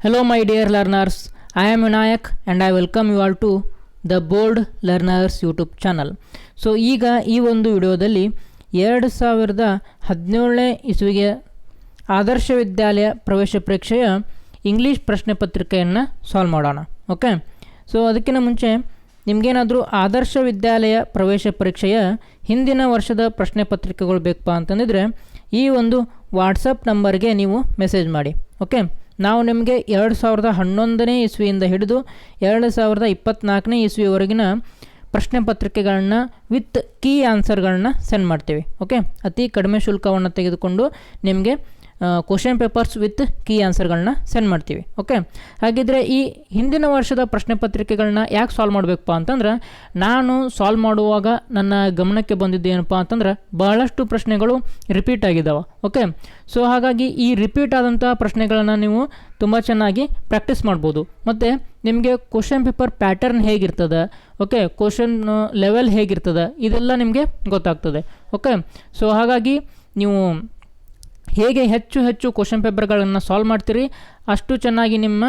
Hello, my dear learners. I am Vinayak and I welcome you all to the Bold Learners YouTube channel so ಈಗ ಈ ಒಂದು ವಿಡಿಯೋದಲ್ಲಿ ಎರಡು ಸಾವಿರದ ಹದಿನೇಳನೇ ಇಸುವಿಗೆ ಆದರ್ಶ ವಿದ್ಯಾಲಯ ಪ್ರವೇಶ ಪರೀಕ್ಷೆಯ ಇಂಗ್ಲೀಷ್ ಪ್ರಶ್ನೆ ಪತ್ರಿಕೆಯನ್ನು ಸಾಲ್ವ್ ಮಾಡೋಣ. ಓಕೆ ಸೊ ಅದಕ್ಕಿಂತ ಮುಂಚೆ ನಿಮಗೇನಾದರೂ ಆದರ್ಶ ವಿದ್ಯಾಲಯ ಪ್ರವೇಶ ಪರೀಕ್ಷೆಯ ಹಿಂದಿನ ವರ್ಷದ ಪ್ರಶ್ನೆ ಪತ್ರಿಕೆಗಳು ಬೇಕಪ್ಪ ಅಂತಂದಿದ್ರೆ ಈ ಒಂದು ವಾಟ್ಸಪ್ ನಂಬರ್ಗೆ ನೀವು ಮೆಸೇಜ್ ಮಾಡಿ. ಓಕೆ ನಾವು ನಿಮಗೆ ಎರಡು ಸಾವಿರದ ಹನ್ನೊಂದನೇ ಇಸ್ವಿಯಿಂದ ಹಿಡಿದು ಎರಡು ಸಾವಿರದ ಇಪ್ಪತ್ತ್ನಾಲ್ಕನೇ ಇಸ್ವಿವರೆಗಿನ ಪ್ರಶ್ನೆ ಪತ್ರಿಕೆಗಳನ್ನ ವಿತ್ ಕೀ ಆನ್ಸರ್ಗಳನ್ನ ಸೆಂಡ್ ಮಾಡ್ತೀವಿ. ಓಕೆ ಅತಿ ಕಡಿಮೆ ಶುಲ್ಕವನ್ನು ತೆಗೆದುಕೊಂಡು ನಿಮಗೆ ಕ್ವಶನ್ ಪೇಪರ್ಸ್ ವಿತ್ ಕೀ ಆನ್ಸರ್ಗಳನ್ನ ಸೆಂಡ್ ಮಾಡ್ತೀವಿ ಓಕೆ ಹಾಗಿದ್ರೆ ಈ ಹಿಂದಿನ ವರ್ಷದ ಪ್ರಶ್ನೆ ಪತ್ರಿಕೆಗಳನ್ನ ಯಾಕೆ ಸಾಲ್ವ್ ಮಾಡಬೇಕಪ್ಪ ಅಂತಂದ್ರೆ, ನಾನು ಸಾಲ್ವ್ ಮಾಡುವಾಗ ನನ್ನ ಗಮನಕ್ಕೆ ಬಂದಿದ್ದು ಏನಪ್ಪ ಅಂತಂದ್ರೆ, ಬಹಳಷ್ಟು ಪ್ರಶ್ನೆಗಳು ರಿಪೀಟ್ ಆಗಿದ್ದಾವೆ ಓಕೆ ಸೊ ಹಾಗಾಗಿ ಈ ರಿಪೀಟ್ ಆದಂಥ ಪ್ರಶ್ನೆಗಳನ್ನು ನೀವು ತುಂಬ ಚೆನ್ನಾಗಿ ಪ್ರಾಕ್ಟೀಸ್ ಮಾಡ್ಬೋದು. ಮತ್ತು ನಿಮಗೆ ಕ್ವಶನ್ ಪೇಪರ್ ಪ್ಯಾಟರ್ನ್ ಹೇಗಿರ್ತದೆ ಓಕೆ ಕ್ವಶನ್ ಲೆವೆಲ್ ಹೇಗಿರ್ತದೆ, ಇದೆಲ್ಲ ನಿಮಗೆ ಗೊತ್ತಾಗ್ತದೆ ಓಕೆ ಸೊ ಹಾಗಾಗಿ ನೀವು ಹೇಗೆ ಹೆಚ್ಚು ಹೆಚ್ಚು ಕ್ವಶನ್ ಪೇಪರ್ಗಳನ್ನು ಸಾಲ್ವ್ ಮಾಡ್ತೀರಿ, ಅಷ್ಟು ಚೆನ್ನಾಗಿ ನಿಮ್ಮ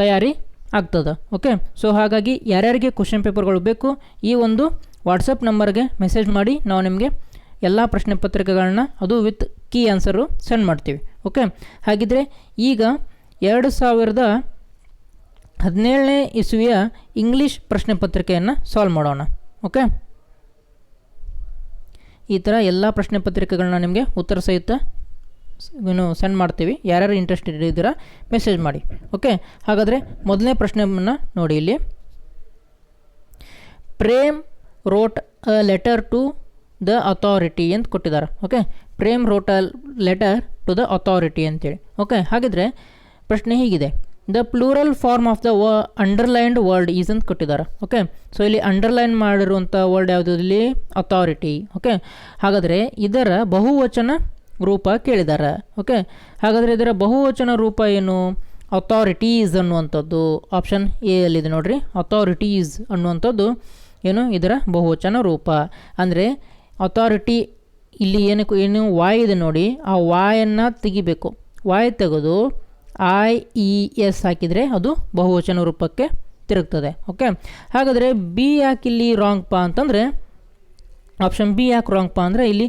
ತಯಾರಿ ಆಗ್ತದೆ ಓಕೆ ಸೊ ಹಾಗಾಗಿ ಯಾರ್ಯಾರಿಗೆ ಕ್ವಶನ್ ಪೇಪರ್ಗಳು ಬೇಕು, ಈ ಒಂದು ವಾಟ್ಸಪ್ ನಂಬರ್ಗೆ ಮೆಸೇಜ್ ಮಾಡಿ, ನಾವು ನಿಮಗೆ ಎಲ್ಲ ಪ್ರಶ್ನೆ ಪತ್ರಿಕೆಗಳನ್ನ ಅದು ವಿತ್ ಕೀ ಆನ್ಸರು ಸೆಂಡ್ ಮಾಡ್ತೀವಿ ಓಕೆ ಹಾಗಿದ್ರೆ ಈಗ ಎರಡು ಸಾವಿರದ ಹದಿನೇಳನೇ ಇಸುವಿಯ ಇಂಗ್ಲೀಷ್ ಪ್ರಶ್ನೆ ಪತ್ರಿಕೆಯನ್ನು ಸಾಲ್ವ್ ಮಾಡೋಣ ಓಕೆ ಈ ಥರ ಎಲ್ಲ ಪ್ರಶ್ನೆ ಪತ್ರಿಕೆಗಳನ್ನ ನಿಮಗೆ ಉತ್ತರ ಸಹಿತ ಏನು ಸೆಂಡ್ ಮಾಡ್ತೀವಿ. ಯಾರ್ಯಾರು ಇಂಟ್ರೆಸ್ಟೆಡ್ ಇದ್ದೀರಾ ಮೆಸೇಜ್ ಮಾಡಿ. ಓಕೆ ಹಾಗಾದರೆ ಮೊದಲನೇ ಪ್ರಶ್ನೆಯನ್ನು ನೋಡಿ ಇಲ್ಲಿ. Prem wrote a letter to the authority ಅಂತ ಕೊಟ್ಟಿದ್ದಾರೆ. Okay Prem wrote a letter to the authority ಅಂತೇಳಿ. ಓಕೆ ಹಾಗಿದ್ರೆ ಪ್ರಶ್ನೆ ಹೀಗಿದೆ. The plural form of the ವ ಅಂಡರ್ಲೈನ್ಡ್ ವರ್ಡ್ ಈಸ್ ಅಂತ ಕೊಟ್ಟಿದ್ದಾರೆ. ಓಕೆ ಸೊ ಇಲ್ಲಿ ಅಂಡರ್ಲೈನ್ ಮಾಡಿರುವಂಥ ವರ್ಡ್ ಯಾವುದು? ಇಲ್ಲಿ ಅಥಾರಿಟಿ ಓಕೆ ಹಾಗಾದರೆ ಇದರ ಬಹುವಚನ ರೂಪ ಕೇಳಿದ್ದಾರೆ ಓಕೆ ಹಾಗಾದರೆ ಇದರ ಬಹುವಚನ ರೂಪ ಏನು? ಅಥಾರಿಟೀಸ್ ಅನ್ನುವಂಥದ್ದು ಆಪ್ಷನ್ ಎ ಅಲ್ಲಿದೆ ನೋಡಿರಿ. ಅಥಾರಿಟೀಸ್ ಅನ್ನುವಂಥದ್ದು ಏನು? ಇದರ ಬಹುವಚನ ರೂಪ. ಅಂದರೆ ಅಥಾರಿಟಿ ಇಲ್ಲಿ ಏನಕ್ಕೆ ಏನು ವಾಯ್ ಇದೆ ನೋಡಿ, ಆ ವಾಯನ್ನು ತೆಗಿಬೇಕು. ವಾಯ್ ತೆಗೆದು ಐ ಇ ಎಸ್ ಹಾಕಿದರೆ ಅದು ಬಹುವಚನ ರೂಪಕ್ಕೆ ತಿರುಗ್ತದೆ ಓಕೆ ಹಾಗಾದರೆ ಬಿ ಯಾಕೆ ಇಲ್ಲಿ ರಾಂಗ್ಪಾ ಅಂತಂದರೆ ಆಪ್ಷನ್ ಬಿ ಯಾಕೆ ರಾಂಗ್ಪಾ ಅಂದರೆ ಇಲ್ಲಿ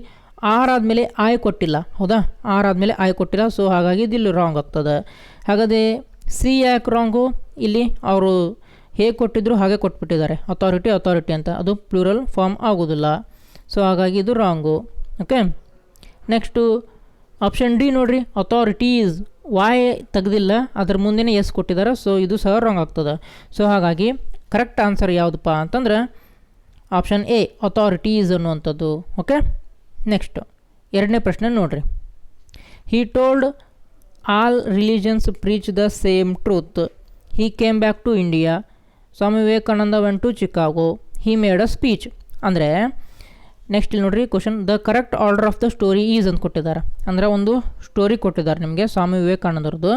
ಆರ್ ಆದಮೇಲೆ ಆಯ್ ಕೊಟ್ಟಿಲ್ಲ. ಹೌದಾ? ಆರ್ ಆದಮೇಲೆ ಆಯ್ ಕೊಟ್ಟಿಲ್ಲ. ಸೊ ಹಾಗಾಗಿ ಇದು ಇಲ್ಲಿ ರಾಂಗ್ ಆಗ್ತದೆ. ಹಾಗಾದರೆ ಸಿ ಯಾಕೆ ರಾಂಗು ಇಲ್ಲಿ ಅವರು ಹೇಗೆ ಕೊಟ್ಟಿದ್ರು ಹಾಗೆ ಕೊಟ್ಬಿಟ್ಟಿದ್ದಾರೆ. ಅಥಾರಿಟಿ ಅಥಾರಿಟಿ ಅಂತ. ಅದು ಪ್ಲೂರಲ್ ಫಾರ್ಮ್ ಆಗೋದಿಲ್ಲ. ಸೊ ಹಾಗಾಗಿ ಇದು wrong okay next option D ನೋಡ್ರಿ. ಅಥಾರಿಟೀಸ್ ವಾಯ್ ತೆಗ್ದಿಲ್ಲ. ಅದ್ರ ಮುಂದೆನೇ ಎಸ್ ಕೊಟ್ಟಿದ್ದಾರೆ. ಸೊ ಇದು ಸಹ ರಾಂಗ್ ಆಗ್ತದೆ. ಸೊ ಹಾಗಾಗಿ ಕರೆಕ್ಟ್ ಆನ್ಸರ್ ಯಾವುದಪ್ಪ ಅಂತಂದ್ರೆ ಆಪ್ಷನ್ ಎ ಅಥಾರಿಟೀಸ್ ಅನ್ನುವಂಥದ್ದು. ಓಕೆ ನೆಕ್ಸ್ಟ್ ಎರಡನೇ ಪ್ರಶ್ನೆ ನೋಡ್ರಿ. He told all religions preach the same truth he came back to India Swami Vivekananda went to Chicago he made a speech ಅಂದರೆ next ಇಲ್ಲಿ ನೋಡ್ರಿ question the correct order of the story is ಅಂತ ಕೊಟ್ಟಿದ್ದಾರೆ. ಅಂದರೆ, ಒಂದು story ಕೊಟ್ಟಿದ್ದಾರೆ ನಿಮಗೆ ಸ್ವಾಮಿ ವಿವೇಕಾನಂದರದ್ದು.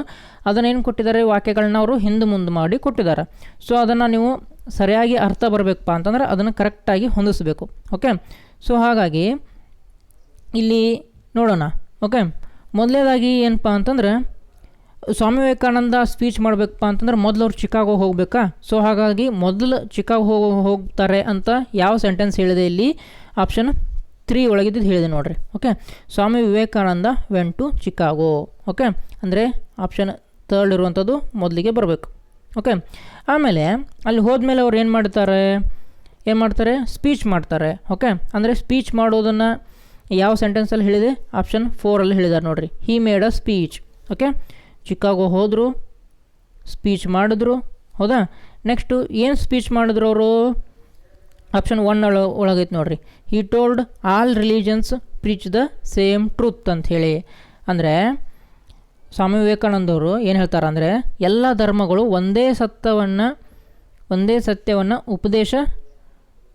ಅದನ್ನೇನು ಕೊಟ್ಟಿದ್ದಾರೆ? ವಾಕ್ಯಗಳನ್ನ ಅವರು ಹಿಂದೆ ಮುಂದೆ ಮಾಡಿ ಕೊಟ್ಟಿದ್ದಾರೆ. ಸೊ ಅದನ್ನು ನೀವು ಸರಿಯಾಗಿ ಅರ್ಥ ಬರಬೇಕಪ್ಪ ಅಂತಂದರೆ, ಅದನ್ನು ಕರೆಕ್ಟಾಗಿ ಹೊಂದಿಸಬೇಕು. ಓಕೆ ಸೊ ಹಾಗಾಗಿ ಇಲ್ಲಿ ನೋಡೋಣ ಓಕೆ ಮೊದಲನೇದಾಗಿ ಏನಪ್ಪ ಅಂತಂದ್ರೆ, ಸ್ವಾಮಿ ವಿವೇಕಾನಂದ ಸ್ಪೀಚ್ ಮಾಡಬೇಕಪ್ಪ ಅಂತಂದ್ರೆ ಮೊದಲು ಅವ್ರು ಚಿಕಾಗೋ ಹೋಗಬೇಕಾ? ಸೊ ಹಾಗಾಗಿ ಮೊದಲು ಚಿಕಾಗೋ ಹೋಗೋ, ಹೋಗ್ತಾರೆ ಅಂತ ಯಾವ ಸೆಂಟೆನ್ಸ್ ಹೇಳಿದೆ ಇಲ್ಲಿ? ಆಪ್ಷನ್ ತ್ರೀ ಒಳಗಿದ್ದು ಹೇಳಿದೆ ನೋಡಿರಿ okay Swami Vivekananda went to Chicago okay ಅಂದರೆ ಆಪ್ಷನ್ ತರ್ಡ್ ಇರುವಂಥದ್ದು ಮೊದಲಿಗೆ ಬರಬೇಕು ಓಕೆ ಆಮೇಲೆ ಅಲ್ಲಿ ಹೋದ್ಮೇಲೆ ಅವ್ರು ಏನು ಮಾಡ್ತಾರೆ? ಏನು ಮಾಡ್ತಾರೆ? ಸ್ಪೀಚ್ ಮಾಡ್ತಾರೆ ಓಕೆ ಅಂದರೆ ಸ್ಪೀಚ್ ಮಾಡೋದನ್ನು ಯಾವ ಸೆಂಟೆನ್ಸಲ್ಲಿ ಹೇಳಿದೆ? ಆಪ್ಷನ್ ಫೋರಲ್ಲಿ ಹೇಳಿದ್ದಾರೆ ನೋಡಿರಿ. He made a speech okay Chicago ಹೋದರು ಸ್ಪೀಚ್ ಮಾಡಿದ್ರು. ಹೌದಾ? ನೆಕ್ಸ್ಟು ಏನು ಸ್ಪೀಚ್ ಮಾಡಿದ್ರು ಅವರು? ಆಪ್ಷನ್ ಒನ್ ಒಳ ಒಳಗೈತೆ ನೋಡಿರಿ. He told all religions preach the same truth ಅಂತ ಹೇಳಿ. ಅಂದರೆ ಸ್ವಾಮಿ ವಿವೇಕಾನಂದವರು ಏನು ಹೇಳ್ತಾರೆ ಅಂದರೆ, ಎಲ್ಲ ಧರ್ಮಗಳು ಒಂದೇ ಸತ್ಯವನ್ನು ಒಂದೇ ಸತ್ಯವನ್ನು ಉಪದೇಶ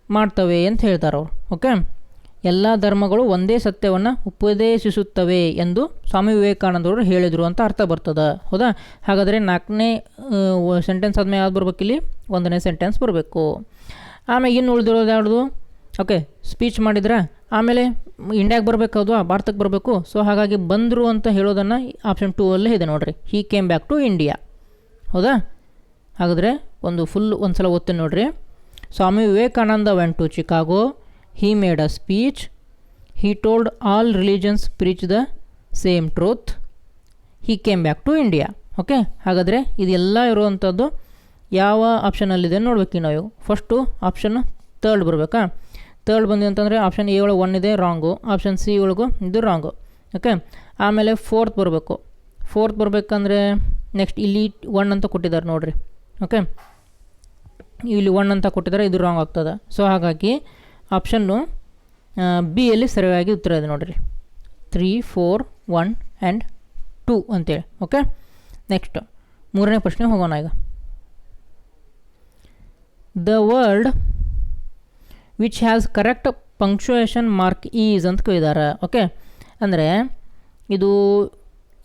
ಮಾಡ್ತವೆ ಅಂತ ಹೇಳ್ತಾರೆ ಅವರು. ಓಕೆ ಎಲ್ಲ ಧರ್ಮಗಳು ಒಂದೇ ಸತ್ಯವನ್ನು ಉಪದೇಶಿಸುತ್ತವೆ ಎಂದು ಸ್ವಾಮಿ ವಿವೇಕಾನಂದರು ಹೇಳಿದರು ಅಂತ ಅರ್ಥ ಬರ್ತದೆ. ಹೌದಾ? ಹಾಗಾದರೆ ನಾಲ್ಕನೇ ಸೆಂಟೆನ್ಸ್ ಆದಮೇಲೆ ಯಾವ್ದು ಬರ್ಬೇಕಿಲ್ಲಿ ಒಂದನೇ ಸೆಂಟೆನ್ಸ್ ಬರಬೇಕು. ಆಮೇಲೆ ಇನ್ನು ಉಳಿದಿರೋದು ಯಾವುದು? ಓಕೆ ಸ್ಪೀಚ್ ಮಾಡಿದ್ರೆ? ಆಮೇಲೆ ಇಂಡಿಯಾಗೆ ಬರಬೇಕು ಹೌದು ಭಾರತಕ್ಕೆ ಬರಬೇಕು. ಸೊ ಹಾಗಾಗಿ ಬಂದರು ಅಂತ ಹೇಳೋದನ್ನು ಆಪ್ಷನ್ ಟೂ ಅಲ್ಲೇ ಇದೆ ನೋಡಿರಿ. He came back to India ಹೌದಾ? ಹಾಗಾದರೆ ಒಂದು ಫುಲ್ ಒಂದು ಸಲ ಓದ್ತೀನಿ ನೋಡಿರಿ. Swami Vivekananda went to Chicago he made a speech He told all religions preach the same truth he came back to India okay ಹಾಗಾದರೆ ಇದೆಲ್ಲ ಇರುವಂಥದ್ದು ಯಾವ ಆಪ್ಷನಲ್ಲಿದೆ ನೋಡ್ಬೇಕು ನಾವು ಫಸ್ಟು ಆಪ್ಷನ್ ತರ್ಡ್ ಬರಬೇಕಾ? ತರ್ಡ್ ಬಂದಿದೆ ಅಂತಂದರೆ ಆಪ್ಷನ್ ಎ ಒಳಗೆ ಒನ್ ಇದೆ ರಾಂಗು ಆಪ್ಷನ್ ಸಿ ಒಳಗು ಇದು ರಾಂಗು ಓಕೆ ಆಮೇಲೆ ಫೋರ್ತ್ ಬರಬೇಕು. ಫೋರ್ತ್ ಬರಬೇಕಂದ್ರೆ ನೆಕ್ಸ್ಟ್ ಇಲ್ಲಿ ಒನ್ ಅಂತ ಕೊಟ್ಟಿದ್ದಾರೆ ನೋಡಿರಿ. ಓಕೆ ಇಲ್ಲಿ ಒನ್ ಅಂತ ಕೊಟ್ಟಿದ್ದಾರೆ, ಇದು ರಾಂಗ್ ಆಗ್ತದೆ. ಸೊ ಹಾಗಾಗಿ ಆಪ್ಷನ್ನು ಬಿ ಬಿಯಲ್ಲಿ ಸರಿಯಾಗಿ ಉತ್ತರ ಇದೆ ನೋಡಿರಿ. Three four one and two ಅಂತೇಳಿ ಓಕೆ ನೆಕ್ಸ್ಟ್ ಮೂರನೇ ಪ್ರಶ್ನೆ ಹೋಗೋಣ ಈಗ. The word which has correct punctuation mark is ಅಂತ ಕೇಳಿದ್ದಾರೆ ಓಕೆ ಅಂದರೆ ಇದು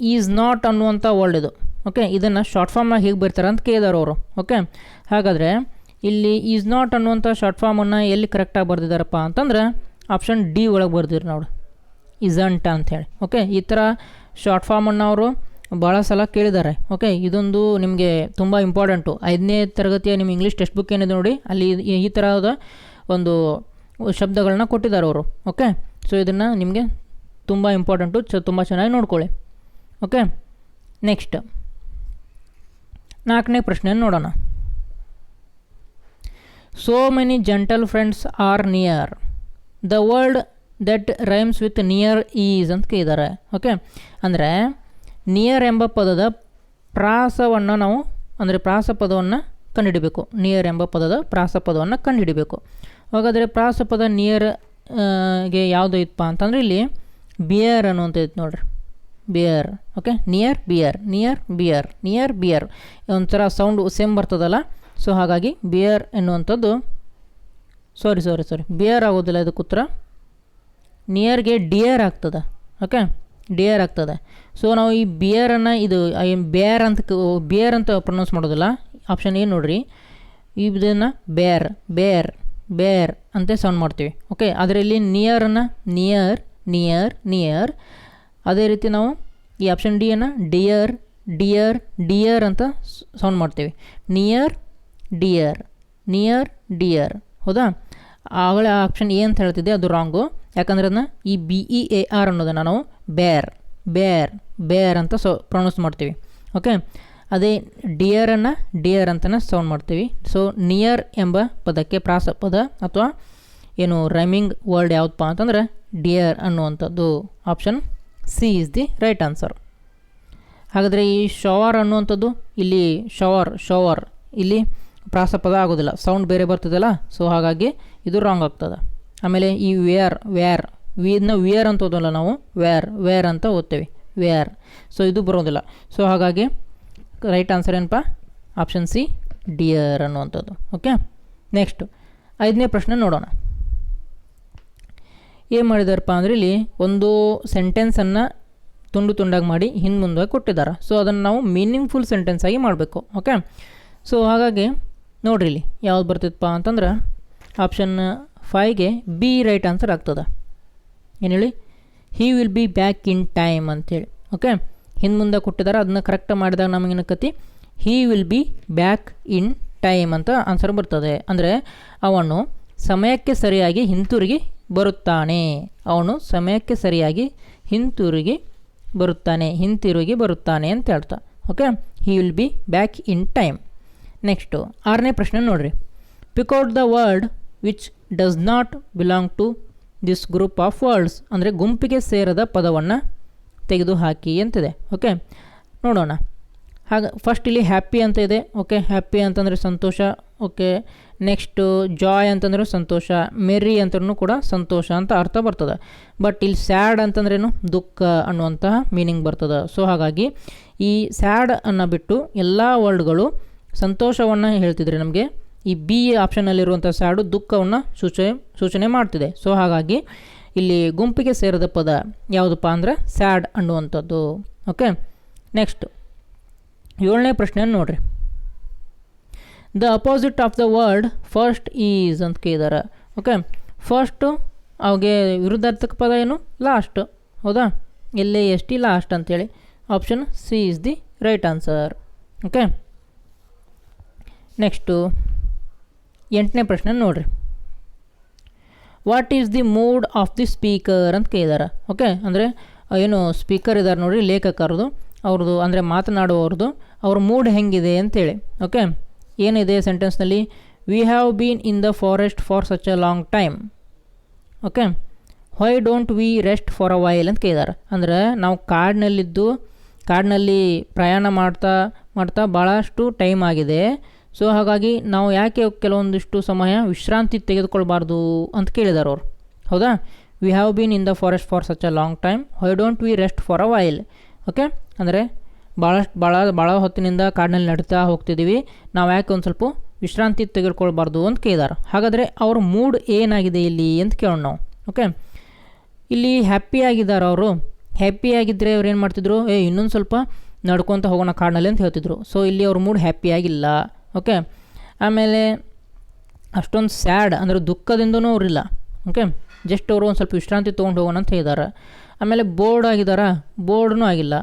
ಈಸ್ ನಾಟ್ ಅನ್ನುವಂಥ ವರ್ಡ್ ಇದು ಓಕೆ ಇದನ್ನು ಶಾರ್ಟ್ ಫಾರ್ಮ್ನಾಗ ಹೇಗೆ ಬರ್ತಾರೆ ಅಂತ ಕೇಳಿದಾರೆ ಅವರು ಓಕೆ ಹಾಗಾದರೆ ಇಲ್ಲಿ ಈಸ್ ನಾಟ್ ಅನ್ನುವಂಥ ಶಾರ್ಟ್ ಫಾರ್ಮನ್ನು ಎಲ್ಲಿ ಕರೆಕ್ಟಾಗಿ ಬರೆದಿದ್ದಾರಪ್ಪ ಅಂತಂದ್ರೆ ಆಪ್ಷನ್ ಡಿ ಒಳಗೆ ಬರ್ದಿರಿ ನೋಡಿ. ಇಸಂಟ್ ಅಂಥೇಳಿ ಓಕೆ ಈ ಥರ ಶಾರ್ಟ್ ಫಾರ್ಮನ್ನು ಅವರು ಭಾಳ ಸಲ ಕೇಳಿದ್ದಾರೆ ಓಕೆ ಇದೊಂದು ನಿಮಗೆ ತುಂಬ ಇಂಪಾರ್ಟೆಂಟು ಐದನೇ ತರಗತಿಯ ನಿಮ್ಮ ಇಂಗ್ಲೀಷ್ ಟೆಕ್ಸ್ಟ್ ಬುಕ್ ಏನಿದೆ ನೋಡಿ, ಅಲ್ಲಿ ಈ ಥರದ ಒಂದು ಶಬ್ದಗಳನ್ನ ಕೊಟ್ಟಿದ್ದಾರೆ ಅವರು. ಓಕೆ ಸೊ ಇದನ್ನು ನಿಮಗೆ ತುಂಬ ಇಂಪಾರ್ಟೆಂಟು ಚ, ತುಂಬ ಚೆನ್ನಾಗಿ ನೋಡ್ಕೊಳ್ಳಿ. ಓಕೆ ನೆಕ್ಸ್ಟ್ ನಾಲ್ಕನೇ ಪ್ರಶ್ನೆಯನ್ನು ನೋಡೋಣ. So many gentle friends are near the word that rhymes with near is ಅಂತ ಕೇಳಿದ್ದಾರೆ ಓಕೆ ಅಂದರೆ ನಿಯರ್ ಎಂಬ ಪದದ ಪ್ರಾಸವನ್ನು ನಾವು, ಅಂದರೆ ಪ್ರಾಸ ಪದವನ್ನು ಕಂಡುಹಿಡಬೇಕು. ನಿಯರ್ ಎಂಬ ಪದದ ಪ್ರಾಸ ಪದವನ್ನು ಕಂಡುಹಿಡಬೇಕು. ಹಾಗಾದರೆ ಪ್ರಾಸ ಪದ ನಿಯರ್ಗೆ ಯಾವುದು ಇತ್ತಪ್ಪ ಅಂತಂದರೆ ಇಲ್ಲಿ ಬಿಯರ್ ಅನ್ನುವಂಥ ಇತ್ತು ನೋಡ್ರಿ. Beer okay near beer near beer near beer ಒಂಥರ ಸೌಂಡ್ ಸೇಮ್ ಬರ್ತದಲ್ಲ? ಸೊ ಹಾಗಾಗಿ ಬಿಯರ್ ಎನ್ನುವಂಥದ್ದು ಸಾರಿ ಸಾರಿ ಸಾರಿ ಬಿಯರ್ ಆಗೋದಿಲ್ಲ ಇದಕ್ಕೆ ಉತ್ತರ. ನಿಯರ್ಗೆ ಡಿಯರ್ ಆಗ್ತದೆ ಓಕೆ ಡಿಯರ್ ಆಗ್ತದೆ. ಸೊ ನಾವು ಈ ಬಿಯರನ್ನು ಇದು ಬೇರ್ ಅಂತ ಬಿಯರ್ ಅಂತ ಪ್ರೊನೌನ್ಸ್ ಮಾಡೋದಿಲ್ಲ. ಆಪ್ಷನ್ ಏನು ನೋಡ್ರಿ. ಇದನ್ನು ಬೇರ್ ಬೇರ್ ಬೇರ್ ಅಂತ ಸೌಂಡ್ ಮಾಡ್ತೀವಿ ಓಕೆ ಅದರಲ್ಲಿ ನಿಯರನ್ನು ನಿಯರ್ ನಿಯರ್ ನಿಯರ್ ಅದೇ ರೀತಿ ನಾವು ಈ ಆಪ್ಷನ್ ಡಿಯನ್ನು ಡಿಯರ್ ಡಿಯರ್ ಡಿಯರ್ ಅಂತ ಸೌಂಡ್ ಮಾಡ್ತೀವಿ. ನಿಯರ್ ಡಿಯರ್ ನಿಯರ್ ಡಿಯರ್ ಹೌದಾ? ಆಗಳ ಆಪ್ಷನ್ ಎ ಅಂತ ಹೇಳ್ತಿದ್ದೆ, ಅದು ರಾಂಗು ಯಾಕಂದ್ರೆ ಅದನ್ನ ಈ ಬಿ ಇ ಎ ಆರ್ ಅನ್ನೋದನ್ನು ನಾವು ಬೇರ್ ಬೇರ್ ಬೇರ್ ಅಂತ ಸೊ ಪ್ರೊನೌನ್ಸ್ ಮಾಡ್ತೀವಿ. ಓಕೆ ಅದೇ ಡಿಯರನ್ನು ಡಿಯರ್ ಅಂತಲೇ ಸೌಂಡ್ ಮಾಡ್ತೀವಿ. ಸೊ ನಿಯರ್ ಎಂಬ ಪದಕ್ಕೆ ಪ್ರಾಸ ಪದ ಅಥವಾ ಏನು ರೈಮಿಂಗ್ ವರ್ಡ್ ಯಾವುದಪ್ಪ ಅಂತಂದ್ರೆ ಡಿಯರ್ ಅನ್ನುವಂಥದ್ದು option C is the right answer ಹಾಗಾದರೆ ಈ ಶವರ್ ಅನ್ನುವಂಥದ್ದು, ಇಲ್ಲಿ ಶವರ್ ಶವರ್ ಇಲ್ಲಿ ಪ್ರಾಸಪದ ಆಗೋದಿಲ್ಲ. ಸೌಂಡ್ ಬೇರೆ ಬರ್ತದಲ್ಲ ಸೊ ಹಾಗಾಗಿ ಇದು ರಾಂಗ್ ಆಗ್ತದೆ. ಆಮೇಲೆ ಈ ವೇರ್ ವೇರ್ ವಿನ ವಿಯರ್ ಅಂತ ಓದಲ್ಲ ನಾವು. ವೇರ್ ವೇರ್ ಅಂತ ಓದ್ತೇವೆ. ವೇರ್ ಸೊ ಇದು ಬರೋದಿಲ್ಲ. ಸೊ ಹಾಗಾಗಿ ರೈಟ್ ಆನ್ಸರ್ ಏನಪ್ಪ? ಆಪ್ಷನ್ ಸಿ ಡಿಯರ್ ಅನ್ನುವಂಥದ್ದು. ಓಕೆ ನೆಕ್ಸ್ಟ್ ಐದನೇ ಪ್ರಶ್ನೆ ನೋಡೋಣ. ಏನು ಮಾಡಿದಾರಪ್ಪ ಅಂದರೆ ಇಲ್ಲಿ ಒಂದು ಸೆಂಟೆನ್ಸನ್ನು ತುಂಡು ತುಂಡಾಗಿ ಮಾಡಿ ಹಿಂದೆ ಮುಂದೆ ಕೊಟ್ಟಿದ್ದಾರೆ ಸೊ ಅದನ್ನು ನಾವು ಮೀನಿಂಗ್ಫುಲ್ ಸೆಂಟೆನ್ಸ್ ಆಗಿ ಮಾಡಬೇಕು. ಓಕೆ ಸೊ ಹಾಗಾಗಿ ನೋಡ್ರಿ ಇಲ್ಲಿ ಯಾವ್ದು ಬರ್ತಿತ್ತಪ್ಪ ಅಂತಂದ್ರೆ ಆಪ್ಷನ್ ಫೈವ್ಗೆ ಬಿ ರೈಟ್ ಆನ್ಸರ್ ಆಗ್ತದೆ. ಏನು ಹೇಳಿ? He will be back in time ಅಂಥೇಳಿ ಓಕೆ ಹಿಂದೆ ಮುಂದೆ ಕೊಟ್ಟಿದ್ದಾರೆ ಅದನ್ನ ಕರೆಕ್ಟ್ ಮಾಡಿದಾಗ ನಮಗೇನಕ್ಕತಿ he will be back in time ಅಂತ ಆನ್ಸರ್ ಬರ್ತದೆ. ಅಂದರೆ ಅವನು ಸಮಯಕ್ಕೆ ಸರಿಯಾಗಿ ಹಿಂತಿರುಗಿ ಬರುತ್ತಾನೆ. ಅವನು ಸಮಯಕ್ಕೆ ಸರಿಯಾಗಿ ಹಿಂತಿರುಗಿ ಬರುತ್ತಾನೆ ಹಿಂತಿರುಗಿ ಬರುತ್ತಾನೆ ಅಂತ ಹೇಳ್ತಾ. Okay he will be back in time next ಆರನೇ ಪ್ರಶ್ನೆ ನೋಡ್ರಿ. Pick out the word which does not belong to this group of words ಅಂದರೆ ಗುಂಪಿಗೆ ಸೇರದ ಪದವನ್ನು ತೆಗೆದುಹಾಕಿ ಅಂತಿದೆ. ಓಕೆ ನೋಡೋಣ. ಹಾಗೆ ಫಸ್ಟ್ ಇಲ್ಲಿ ಹ್ಯಾಪಿ ಅಂತ ಇದೆ. ಓಕೆ ಹ್ಯಾಪಿ ಅಂತಂದರೆ ಸಂತೋಷ. ಓಕೆ ನೆಕ್ಸ್ಟು ಜಾಯ್ ಅಂತಂದ್ರೆ ಸಂತೋಷ. ಮೆರಿ ಅಂತಲೂ ಕೂಡ ಸಂತೋಷ ಅಂತ ಅರ್ಥ ಬರ್ತದೆ. ಬಟ್ ಇಲ್ಲಿ ಸ್ಯಾಡ್ ಅಂತಂದ್ರೇನು? ದುಃಖ ಅನ್ನುವಂತಹ ಮೀನಿಂಗ್ ಬರ್ತದೆ. ಸೊ ಹಾಗಾಗಿ ಈ ಸ್ಯಾಡ್ ಅನ್ನು ಬಿಟ್ಟು ಎಲ್ಲ ವರ್ಡ್ಗಳು ಸಂತೋಷವನ್ನು ಹೇಳ್ತಿದ್ರೆ ನಮಗೆ. ಈ ಬಿ ಆಪ್ಷನಲ್ಲಿರುವಂಥ ಸ್ಯಾಡು ದುಃಖವನ್ನು ಸೂಚನೆ ಸೂಚನೆ ಮಾಡ್ತಿದೆ. ಸೊ ಹಾಗಾಗಿ ಇಲ್ಲಿ ಗುಂಪಿಗೆ ಸೇರಿದ ಪದ ಯಾವುದಪ್ಪ ಅಂದರೆ ಸ್ಯಾಡ್ ಅನ್ನುವಂಥದ್ದು. ಓಕೆ ನೆಕ್ಸ್ಟ್ ಏಳನೇ ಪ್ರಶ್ನೆಯನ್ನು ನೋಡ್ರಿ. The opposite of the word first is ಅಂತ ಕೇಳಿದಾರೆ. ಓಕೆ ಫಸ್ಟು ಅವಾಗೆ ವಿರುದ್ಧಾರ್ಥಕ ಪದ ಏನು? ಲಾಸ್ಟ್ ಹೌದಾ? ಎಲ್ಲೇ ಎಸ್ ಟಿ ಲಾಸ್ಟ್ ಅಂತೇಳಿ. Option C is the right answer okay next ಎಂಟನೇ ಪ್ರಶ್ನೆ ನೋಡಿರಿ. What is the mood of the speaker ಅಂತ ಕೇಳಿದಾರೆ. ಓಕೆ ಅಂದರೆ ಏನು ಸ್ಪೀಕರ್ ಇದ್ದಾರೆ ನೋಡಿರಿ, ಲೇಖಕರದು ಅವ್ರದ್ದು ಅಂದರೆ ಮಾತನಾಡುವವ್ರದ್ದು ಅವ್ರ ಮೂಡ್ ಹೆಂಗಿದೆ ಅಂತೇಳಿ. ಓಕೆ ಏನಿದೆ ಸೆಂಟೆನ್ಸ್ನಲ್ಲಿ we have been in the forest for such a long time okay why don't we rest for a while ಅಂತ ಕೇಳಿದಾರೆ. ಅಂದ್ರೆ, ನಾವು ಕಾಡಿನಲ್ಲಿದ್ದು, ಕಾಡಿನಲ್ಲಿ ಪ್ರಯಾಣ ಮಾಡ್ತಾ ಮಾಡ್ತಾ ಭಾಳಷ್ಟು ಟೈಮ್ ಆಗಿದೆ. ಸೊ ಹಾಗಾಗಿ ನಾವು ಯಾಕೆ ಕೆಲವೊಂದಿಷ್ಟು ಸಮಯ ವಿಶ್ರಾಂತಿ ತೆಗೆದುಕೊಳ್ಬಾರ್ದು ಅಂತ ಕೇಳಿದಾರೆ ಅವರು. ಹೌದಾ? We have been in the forest for such a long time why don't we rest for a while okay ಅಂದರೆ ಭಾಳಷ್ಟು ಭಾಳ ಭಾಳ ಹೊತ್ತಿನಿಂದ ಕಾಡಿನಲ್ಲಿ ನಡೀತಾ ಹೋಗ್ತಿದ್ದೀವಿ. ನಾವು ಯಾಕೆ ಒಂದು ಸ್ವಲ್ಪ ವಿಶ್ರಾಂತಿ ತೆಗೆದುಕೊಳ್ಬಾರ್ದು ಅಂತ ಕೇಳಿದಾರೆ. ಹಾಗಾದರೆ ಅವ್ರ ಮೂಡ್ ಏನಾಗಿದೆ ಇಲ್ಲಿ ಅಂತ ಕೇಳೋಣ ನಾವು. ಓಕೆ ಇಲ್ಲಿ ಹ್ಯಾಪಿ ಆಗಿದ್ದಾರೆ ಅವರು. ಹ್ಯಾಪಿ ಆಗಿದ್ದರೆ ಅವ್ರು ಏನು ಮಾಡ್ತಿದ್ರು? ಏ, ಇನ್ನೊಂದು ಸ್ವಲ್ಪ ನಡ್ಕೊತ ಹೋಗೋಣ ಕಾಡಿನಲ್ಲಿ ಅಂತ ಹೇಳ್ತಿದ್ರು. ಸೊ ಇಲ್ಲಿ ಅವ್ರ ಮೂಡ್ ಹ್ಯಾಪಿ ಆಗಿಲ್ಲ. ಓಕೆ ಆಮೇಲೆ ಅಷ್ಟೊಂದು ಸ್ಯಾಡ್ ಅಂದರೆ ದುಃಖದಿಂದನೂ ಅವರಿಲ್ಲ. ಓಕೆ ಜಸ್ಟ್ ಅವರು ಒಂದು ಸ್ವಲ್ಪ ವಿಶ್ರಾಂತಿ ತೊಗೊಂಡು ಹೋಗೋಣ ಅಂತ ಹೇಳಿದ್ದಾರೆ ಆಮೇಲೆ ಬೋರ್ಡ್ ಆಗಿದಾರ? ಬೋರ್ಡ್ನೂ ಆಗಿಲ್ಲ.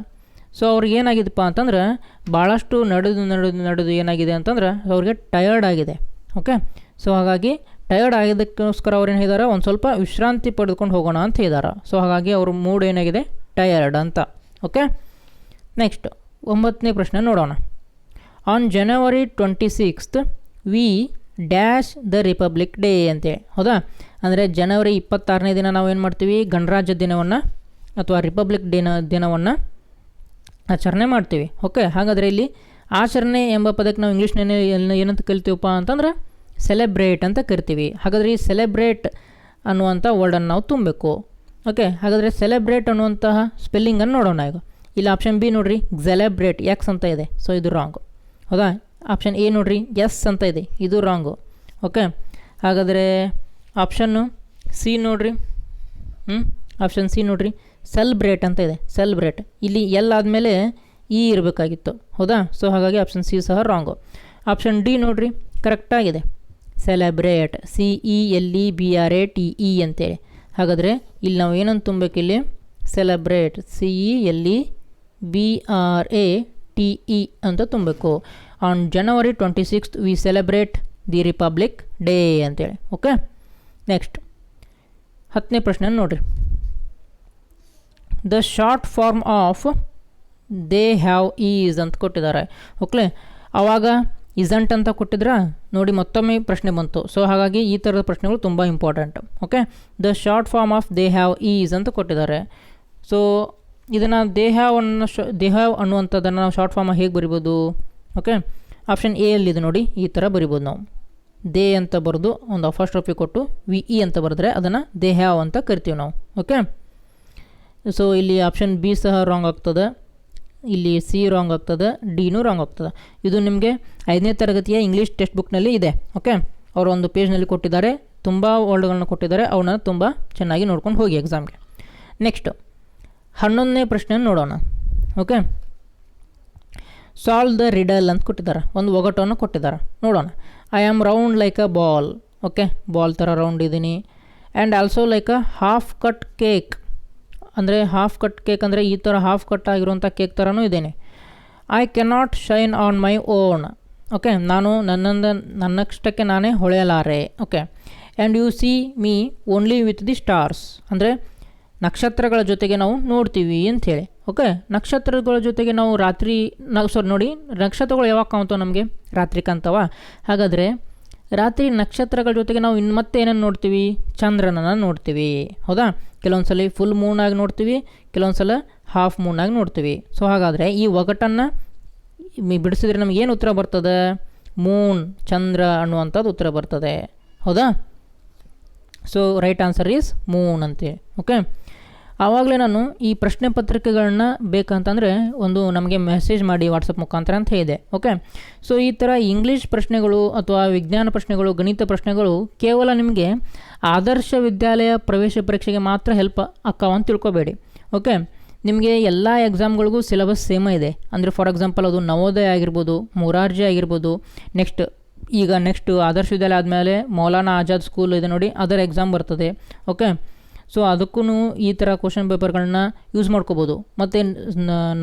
ಸೊ ಅವ್ರಿಗೆ ಏನಾಗಿದೆಪ್ಪ ಅಂತಂದ್ರೆ ಭಾಳಷ್ಟು ನಡೆದು ನಡೆದು ನಡೆದು ಏನಾಗಿದೆ ಅಂತಂದ್ರೆ, ಅವ್ರಿಗೆ ಟಯರ್ಡ್ ಆಗಿದೆ. ಓಕೆ ಸೊ ಹಾಗಾಗಿ ಟಯರ್ಡ್ ಆಗಿದ್ದಕ್ಕೋಸ್ಕರ ಅವ್ರು ಏನು ಹೇಳಿದಾರೆ? ಒಂದು ಸ್ವಲ್ಪ ವಿಶ್ರಾಂತಿ ಪಡೆದುಕೊಂಡು ಹೋಗೋಣ ಅಂತ ಹೇಳಿದಾರೆ. ಸೊ ಹಾಗಾಗಿ ಅವ್ರ ಮೂಡ್ ಏನಾಗಿದೆ? ಟಯರ್ಡ್ ಅಂತ. ಓಕೆ ನೆಕ್ಸ್ಟ್ ಒಂಬತ್ತನೇ ಪ್ರಶ್ನೆ ನೋಡೋಣ. On January twenty sixth we dash the Republic Day ಅಂತೇಳಿ ಹೌದಾ? ಅಂದರೆ ಜನವರಿ ಇಪ್ಪತ್ತಾರನೇ ದಿನ ನಾವು ಏನು ಮಾಡ್ತೀವಿ? ಗಣರಾಜ್ಯ ದಿನವನ್ನು ಅಥವಾ ರಿಪಬ್ಲಿಕ್ ಡೇನ ದಿನವನ್ನು ಆಚರಣೆ ಮಾಡ್ತೀವಿ. ಓಕೆ ಹಾಗಾದರೆ ಇಲ್ಲಿ ಆಚರಣೆ ಎಂಬ ಪದಕ್ಕೆ ನಾವು ಇಂಗ್ಲೀಷ್ನೇ ಏನಂತ ಕರಿತೀವಪ್ಪ ಅಂತಂದ್ರೆ ಸೆಲೆಬ್ರೇಟ್ ಅಂತ ಕರಿತೀವಿ. ಹಾಗಾದರೆ ಈ ಸೆಲೆಬ್ರೇಟ್ ಅನ್ನುವಂಥ ವರ್ಡನ್ನು ನಾವು ತುಂಬಬೇಕು. ಓಕೆ ಹಾಗಾದರೆ ಸೆಲೆಬ್ರೇಟ್ ಅನ್ನುವಂತಹ ಸ್ಪೆಲ್ಲಿಂಗನ್ನು ನೋಡೋಣ ಈಗ. ಇಲ್ಲಿ ಆಪ್ಷನ್ ಬಿ ನೋಡ್ರಿ. ಸೆಲೆಬ್ರೇಟ್ ಯಾಕ್ಸ್ ಅಂತ ಇದೆ. ಸೊ ಇದು ರಾಂಗು ಹೌದಾ? ಆಪ್ಷನ್ ಎ ನೋಡ್ರಿ. ಎಸ್ ಅಂತ ಇದೆ. ಇದು ರಾಂಗು ಓಕೆ ಹಾಗಾದರೆ ಆಪ್ಷನ್ನು ಸಿ ನೋಡ್ರಿ. ಹ್ಞೂ ಆಪ್ಷನ್ ಸಿ ನೋಡ್ರಿ. ಸೆಲ್ಬ್ರೇಟ್ ಅಂತ ಇದೆ. ಸೆಲ್ಬ್ರೇಟ್ ಇಲ್ಲಿ ಎಲ್ ಆದಮೇಲೆ ಇ ಇರಬೇಕಾಗಿತ್ತು. ಹೌದಾ? ಸೊ ಹಾಗಾಗಿ ಆಪ್ಷನ್ ಸಿ ಸಹ ರಾಂಗು ಆಪ್ಷನ್ ಡಿ ನೋಡ್ರಿ. ಕರೆಕ್ಟಾಗಿದೆ celebrate C E L E B R A T E ಅಂತೇಳಿ. ಹಾಗಾದರೆ ಇಲ್ಲಿ ನಾವು ಏನಂತ ತುಂಬಬೇಕಿಲ್ಲಿ celebrate C E L E B R A T E ಅಂತ ತುಂಬಬೇಕು on January twenty sixth we celebrate the Republic Day ಅಂತೇಳಿ. Okay next ಹತ್ತನೇ ಪ್ರಶ್ನೆ ನೋಡಿರಿ. The short form of they have is ಅಂತ ಕೊಟ್ಟಿದ್ದಾರೆ. ಓಕೆ ಆವಾಗ ಇಸಂಟ್ ಅಂತ ಕೊಟ್ಟಿದ್ರ? ನೋಡಿ, ಮತ್ತೊಮ್ಮೆ ಪ್ರಶ್ನೆ ಬಂತು. ಸೊ ಹಾಗಾಗಿ ಈ ಥರದ ಪ್ರಶ್ನೆಗಳು ತುಂಬ important okay the short form of they have is ಅಂತ ಕೊಟ್ಟಿದ್ದಾರೆ. ಸೊ ಇದನ್ನು ದೇಹವನ್ನು ಶ ದೇಹ ಅನ್ನುವಂಥದ್ದನ್ನು ನಾವು ಶಾರ್ಟ್ ಫಾರ್ಮ್ ಹೇಗೆ ಬರಿಬೋದು? ಓಕೆ ಆಪ್ಷನ್ ಎ ಅಲ್ಲಿದೆ ನೋಡಿ, ಈ ಥರ ಬರಿಬೋದು ನಾವು. ದೇ ಅಂತ ಬರೆದು ಒಂದು ರೂಪಿ ಕೊಟ್ಟು, ವಿ, ಇ ಅಂತ ಬರೆದ್ರೆ ಅದನ್ನು ದೇಹ ಅಂತ ಕರಿತೀವಿ ನಾವು. ಓಕೆ ಸೊ ಇಲ್ಲಿ ಆಪ್ಷನ್ ಬಿ ಸಹ ರಾಂಗ್ ಆಗ್ತದೆ. ಇಲ್ಲಿ ಸಿ ರಾಂಗ್ ಆಗ್ತದೆ ಡಿನೂ ರಾಂಗ್ ಆಗ್ತದೆ. ಇದು ನಿಮಗೆ ಐದನೇ ತರಗತಿಯ ಇಂಗ್ಲೀಷ್ ಟೆಕ್ಸ್ಟ್ ಬುಕ್ನಲ್ಲಿ ಇದೆ. ಓಕೆ ಅವರು ಒಂದು ಪೇಜ್ನಲ್ಲಿ ಕೊಟ್ಟಿದ್ದಾರೆ, ತುಂಬ ವರ್ಡ್ಗಳನ್ನ ಕೊಟ್ಟಿದ್ದಾರೆ ಅವನ್ನ ತುಂಬ ಚೆನ್ನಾಗಿ ನೋಡ್ಕೊಂಡು ಹೋಗಿ ಎಕ್ಸಾಮ್ಗೆ ನೆಕ್ಸ್ಟು ಹನ್ನೊಂದನೇ ಪ್ರಶ್ನೆ ನೋಡೋಣ. ಓಕೆ ಸಾಲ್ವ್ ದ ರಿಡಲ್ ಅಂತ ಕೊಟ್ಟಿದ್ದಾರೆ. ಒಂದು ಒಗಟವನ್ನು ಕೊಟ್ಟಿದ್ದಾರೆ. ನೋಡೋಣ. I am round like a ball okay ball ಥರ ರೌಂಡ್ ಇದ್ದೀನಿ and also like a half cut cake ಅಂದರೆ ಹಾಫ್ ಕಟ್ ಕೇಕ್ ಅಂದರೆ ಈ ಥರ ಹಾಫ್ ಕಟ್ ಆಗಿರುವಂಥ ಕೇಕ್ ಥರನೂ ಇದ್ದೀನಿ I cannot shine on my own okay ನಾನು ನನ್ನಂದ ನನ್ನಷ್ಟಕ್ಕೆ ನಾನೇ ಹೊಳೆಯಲಾರೆ. Okay and you see me only with the stars ಅಂದರೆ ನಕ್ಷತ್ರಗಳ ಜೊತೆಗೆ ನಾವು ನೋಡ್ತೀವಿ ಅಂಥೇಳಿ ಓಕೆ ನಕ್ಷತ್ರಗಳ ಜೊತೆಗೆ ನಾವು ರಾತ್ರಿ, ನಾವು ಸರ್ ನೋಡಿ, ನಕ್ಷತ್ರಗಳು ಯಾವಾಗ ಕಾಣ್ತಾವೆ ನಮಗೆ? ರಾತ್ರಿ ಕಾಣ್ತಾವ. ಹಾಗಾದರೆ ರಾತ್ರಿ ನಕ್ಷತ್ರಗಳ ಜೊತೆಗೆ ನಾವು ಇನ್ನು ಮತ್ತೆ ಏನನ್ನು ನೋಡ್ತೀವಿ? ಚಂದ್ರನನ್ನು ನೋಡ್ತೀವಿ. ಹೌದಾ? ಕೆಲವೊಂದು ಸಲ ಫುಲ್ ಮೂನಾಗಿ ನೋಡ್ತೀವಿ ಕೆಲವೊಂದು ಸಲ ಹಾಫ್ ಮೂನಾಗಿ ನೋಡ್ತೀವಿ. ಸೊ ಹಾಗಾದರೆ ಈ ಒಗಟನ್ನು ಬಿಡಿಸಿದ್ರೆ ನಮಗೆ ಏನು ಉತ್ತರ ಬರ್ತದೆ? ಮೂನ್ ಚಂದ್ರ ಅನ್ನುವಂಥದ್ದು ಉತ್ತರ ಬರ್ತದೆ. ಹೌದಾ? So right answer is moon ಅಂತೇಳಿ ಓಕೆ ಆವಾಗಲೇ ನಾನು ಈ ಪ್ರಶ್ನೆ ಪತ್ರಿಕೆಗಳನ್ನ ಬೇಕಂತಂದರೆ ಒಂದು ನಮಗೆ ಮೆಸೇಜ್ ಮಾಡಿ ವಾಟ್ಸಪ್ ಮುಖಾಂತರ ಅಂತ ಹೇಳಿದೆ ಓಕೆ ಸೊ ಈ ಥರ ಇಂಗ್ಲೀಷ್ ಪ್ರಶ್ನೆಗಳು ಅಥವಾ ವಿಜ್ಞಾನ ಪ್ರಶ್ನೆಗಳು, ಗಣಿತ ಪ್ರಶ್ನೆಗಳು ಕೇವಲ ನಿಮಗೆ ಆದರ್ಶ ವಿದ್ಯಾಲಯ ಪ್ರವೇಶ ಪರೀಕ್ಷೆಗೆ ಮಾತ್ರ ಹೆಲ್ಪ್ ಅಕ್ಕಾವ ಅಂತ ತಿಳ್ಕೊಬೇಡಿ ಓಕೆ ನಿಮಗೆ ಎಲ್ಲ ಎಕ್ಸಾಮ್ಗಳಿಗೂ ಸಿಲೆಬಸ್ ಸೇಮ ಇದೆ. ಅಂದರೆ ಫಾರ್ ಎಕ್ಸಾಂಪಲ್ ಅದು ನವೋದಯ ಆಗಿರ್ಬೋದು, ಮೊರಾರ್ಜಿ ಆಗಿರ್ಬೋದು ನೆಕ್ಸ್ಟ್ ಈಗ ನೆಕ್ಸ್ಟ್ ಆದರ್ಶ ವಿದ್ಯಾಲಯ ಆದಮೇಲೆ ಮೌಲಾನಾ ಆಜಾದ್ ಸ್ಕೂಲ್ ಇದೆ ನೋಡಿ ಅದರ ಎಕ್ಸಾಮ್ ಬರ್ತದೆ ಓಕೆ ಸೊ ಅದಕ್ಕೂ ಈ ಥರ ಕ್ವಶನ್ ಪೇಪರ್ಗಳನ್ನ ಯೂಸ್ ಮಾಡ್ಕೋಬೋದು. ಮತ್ತು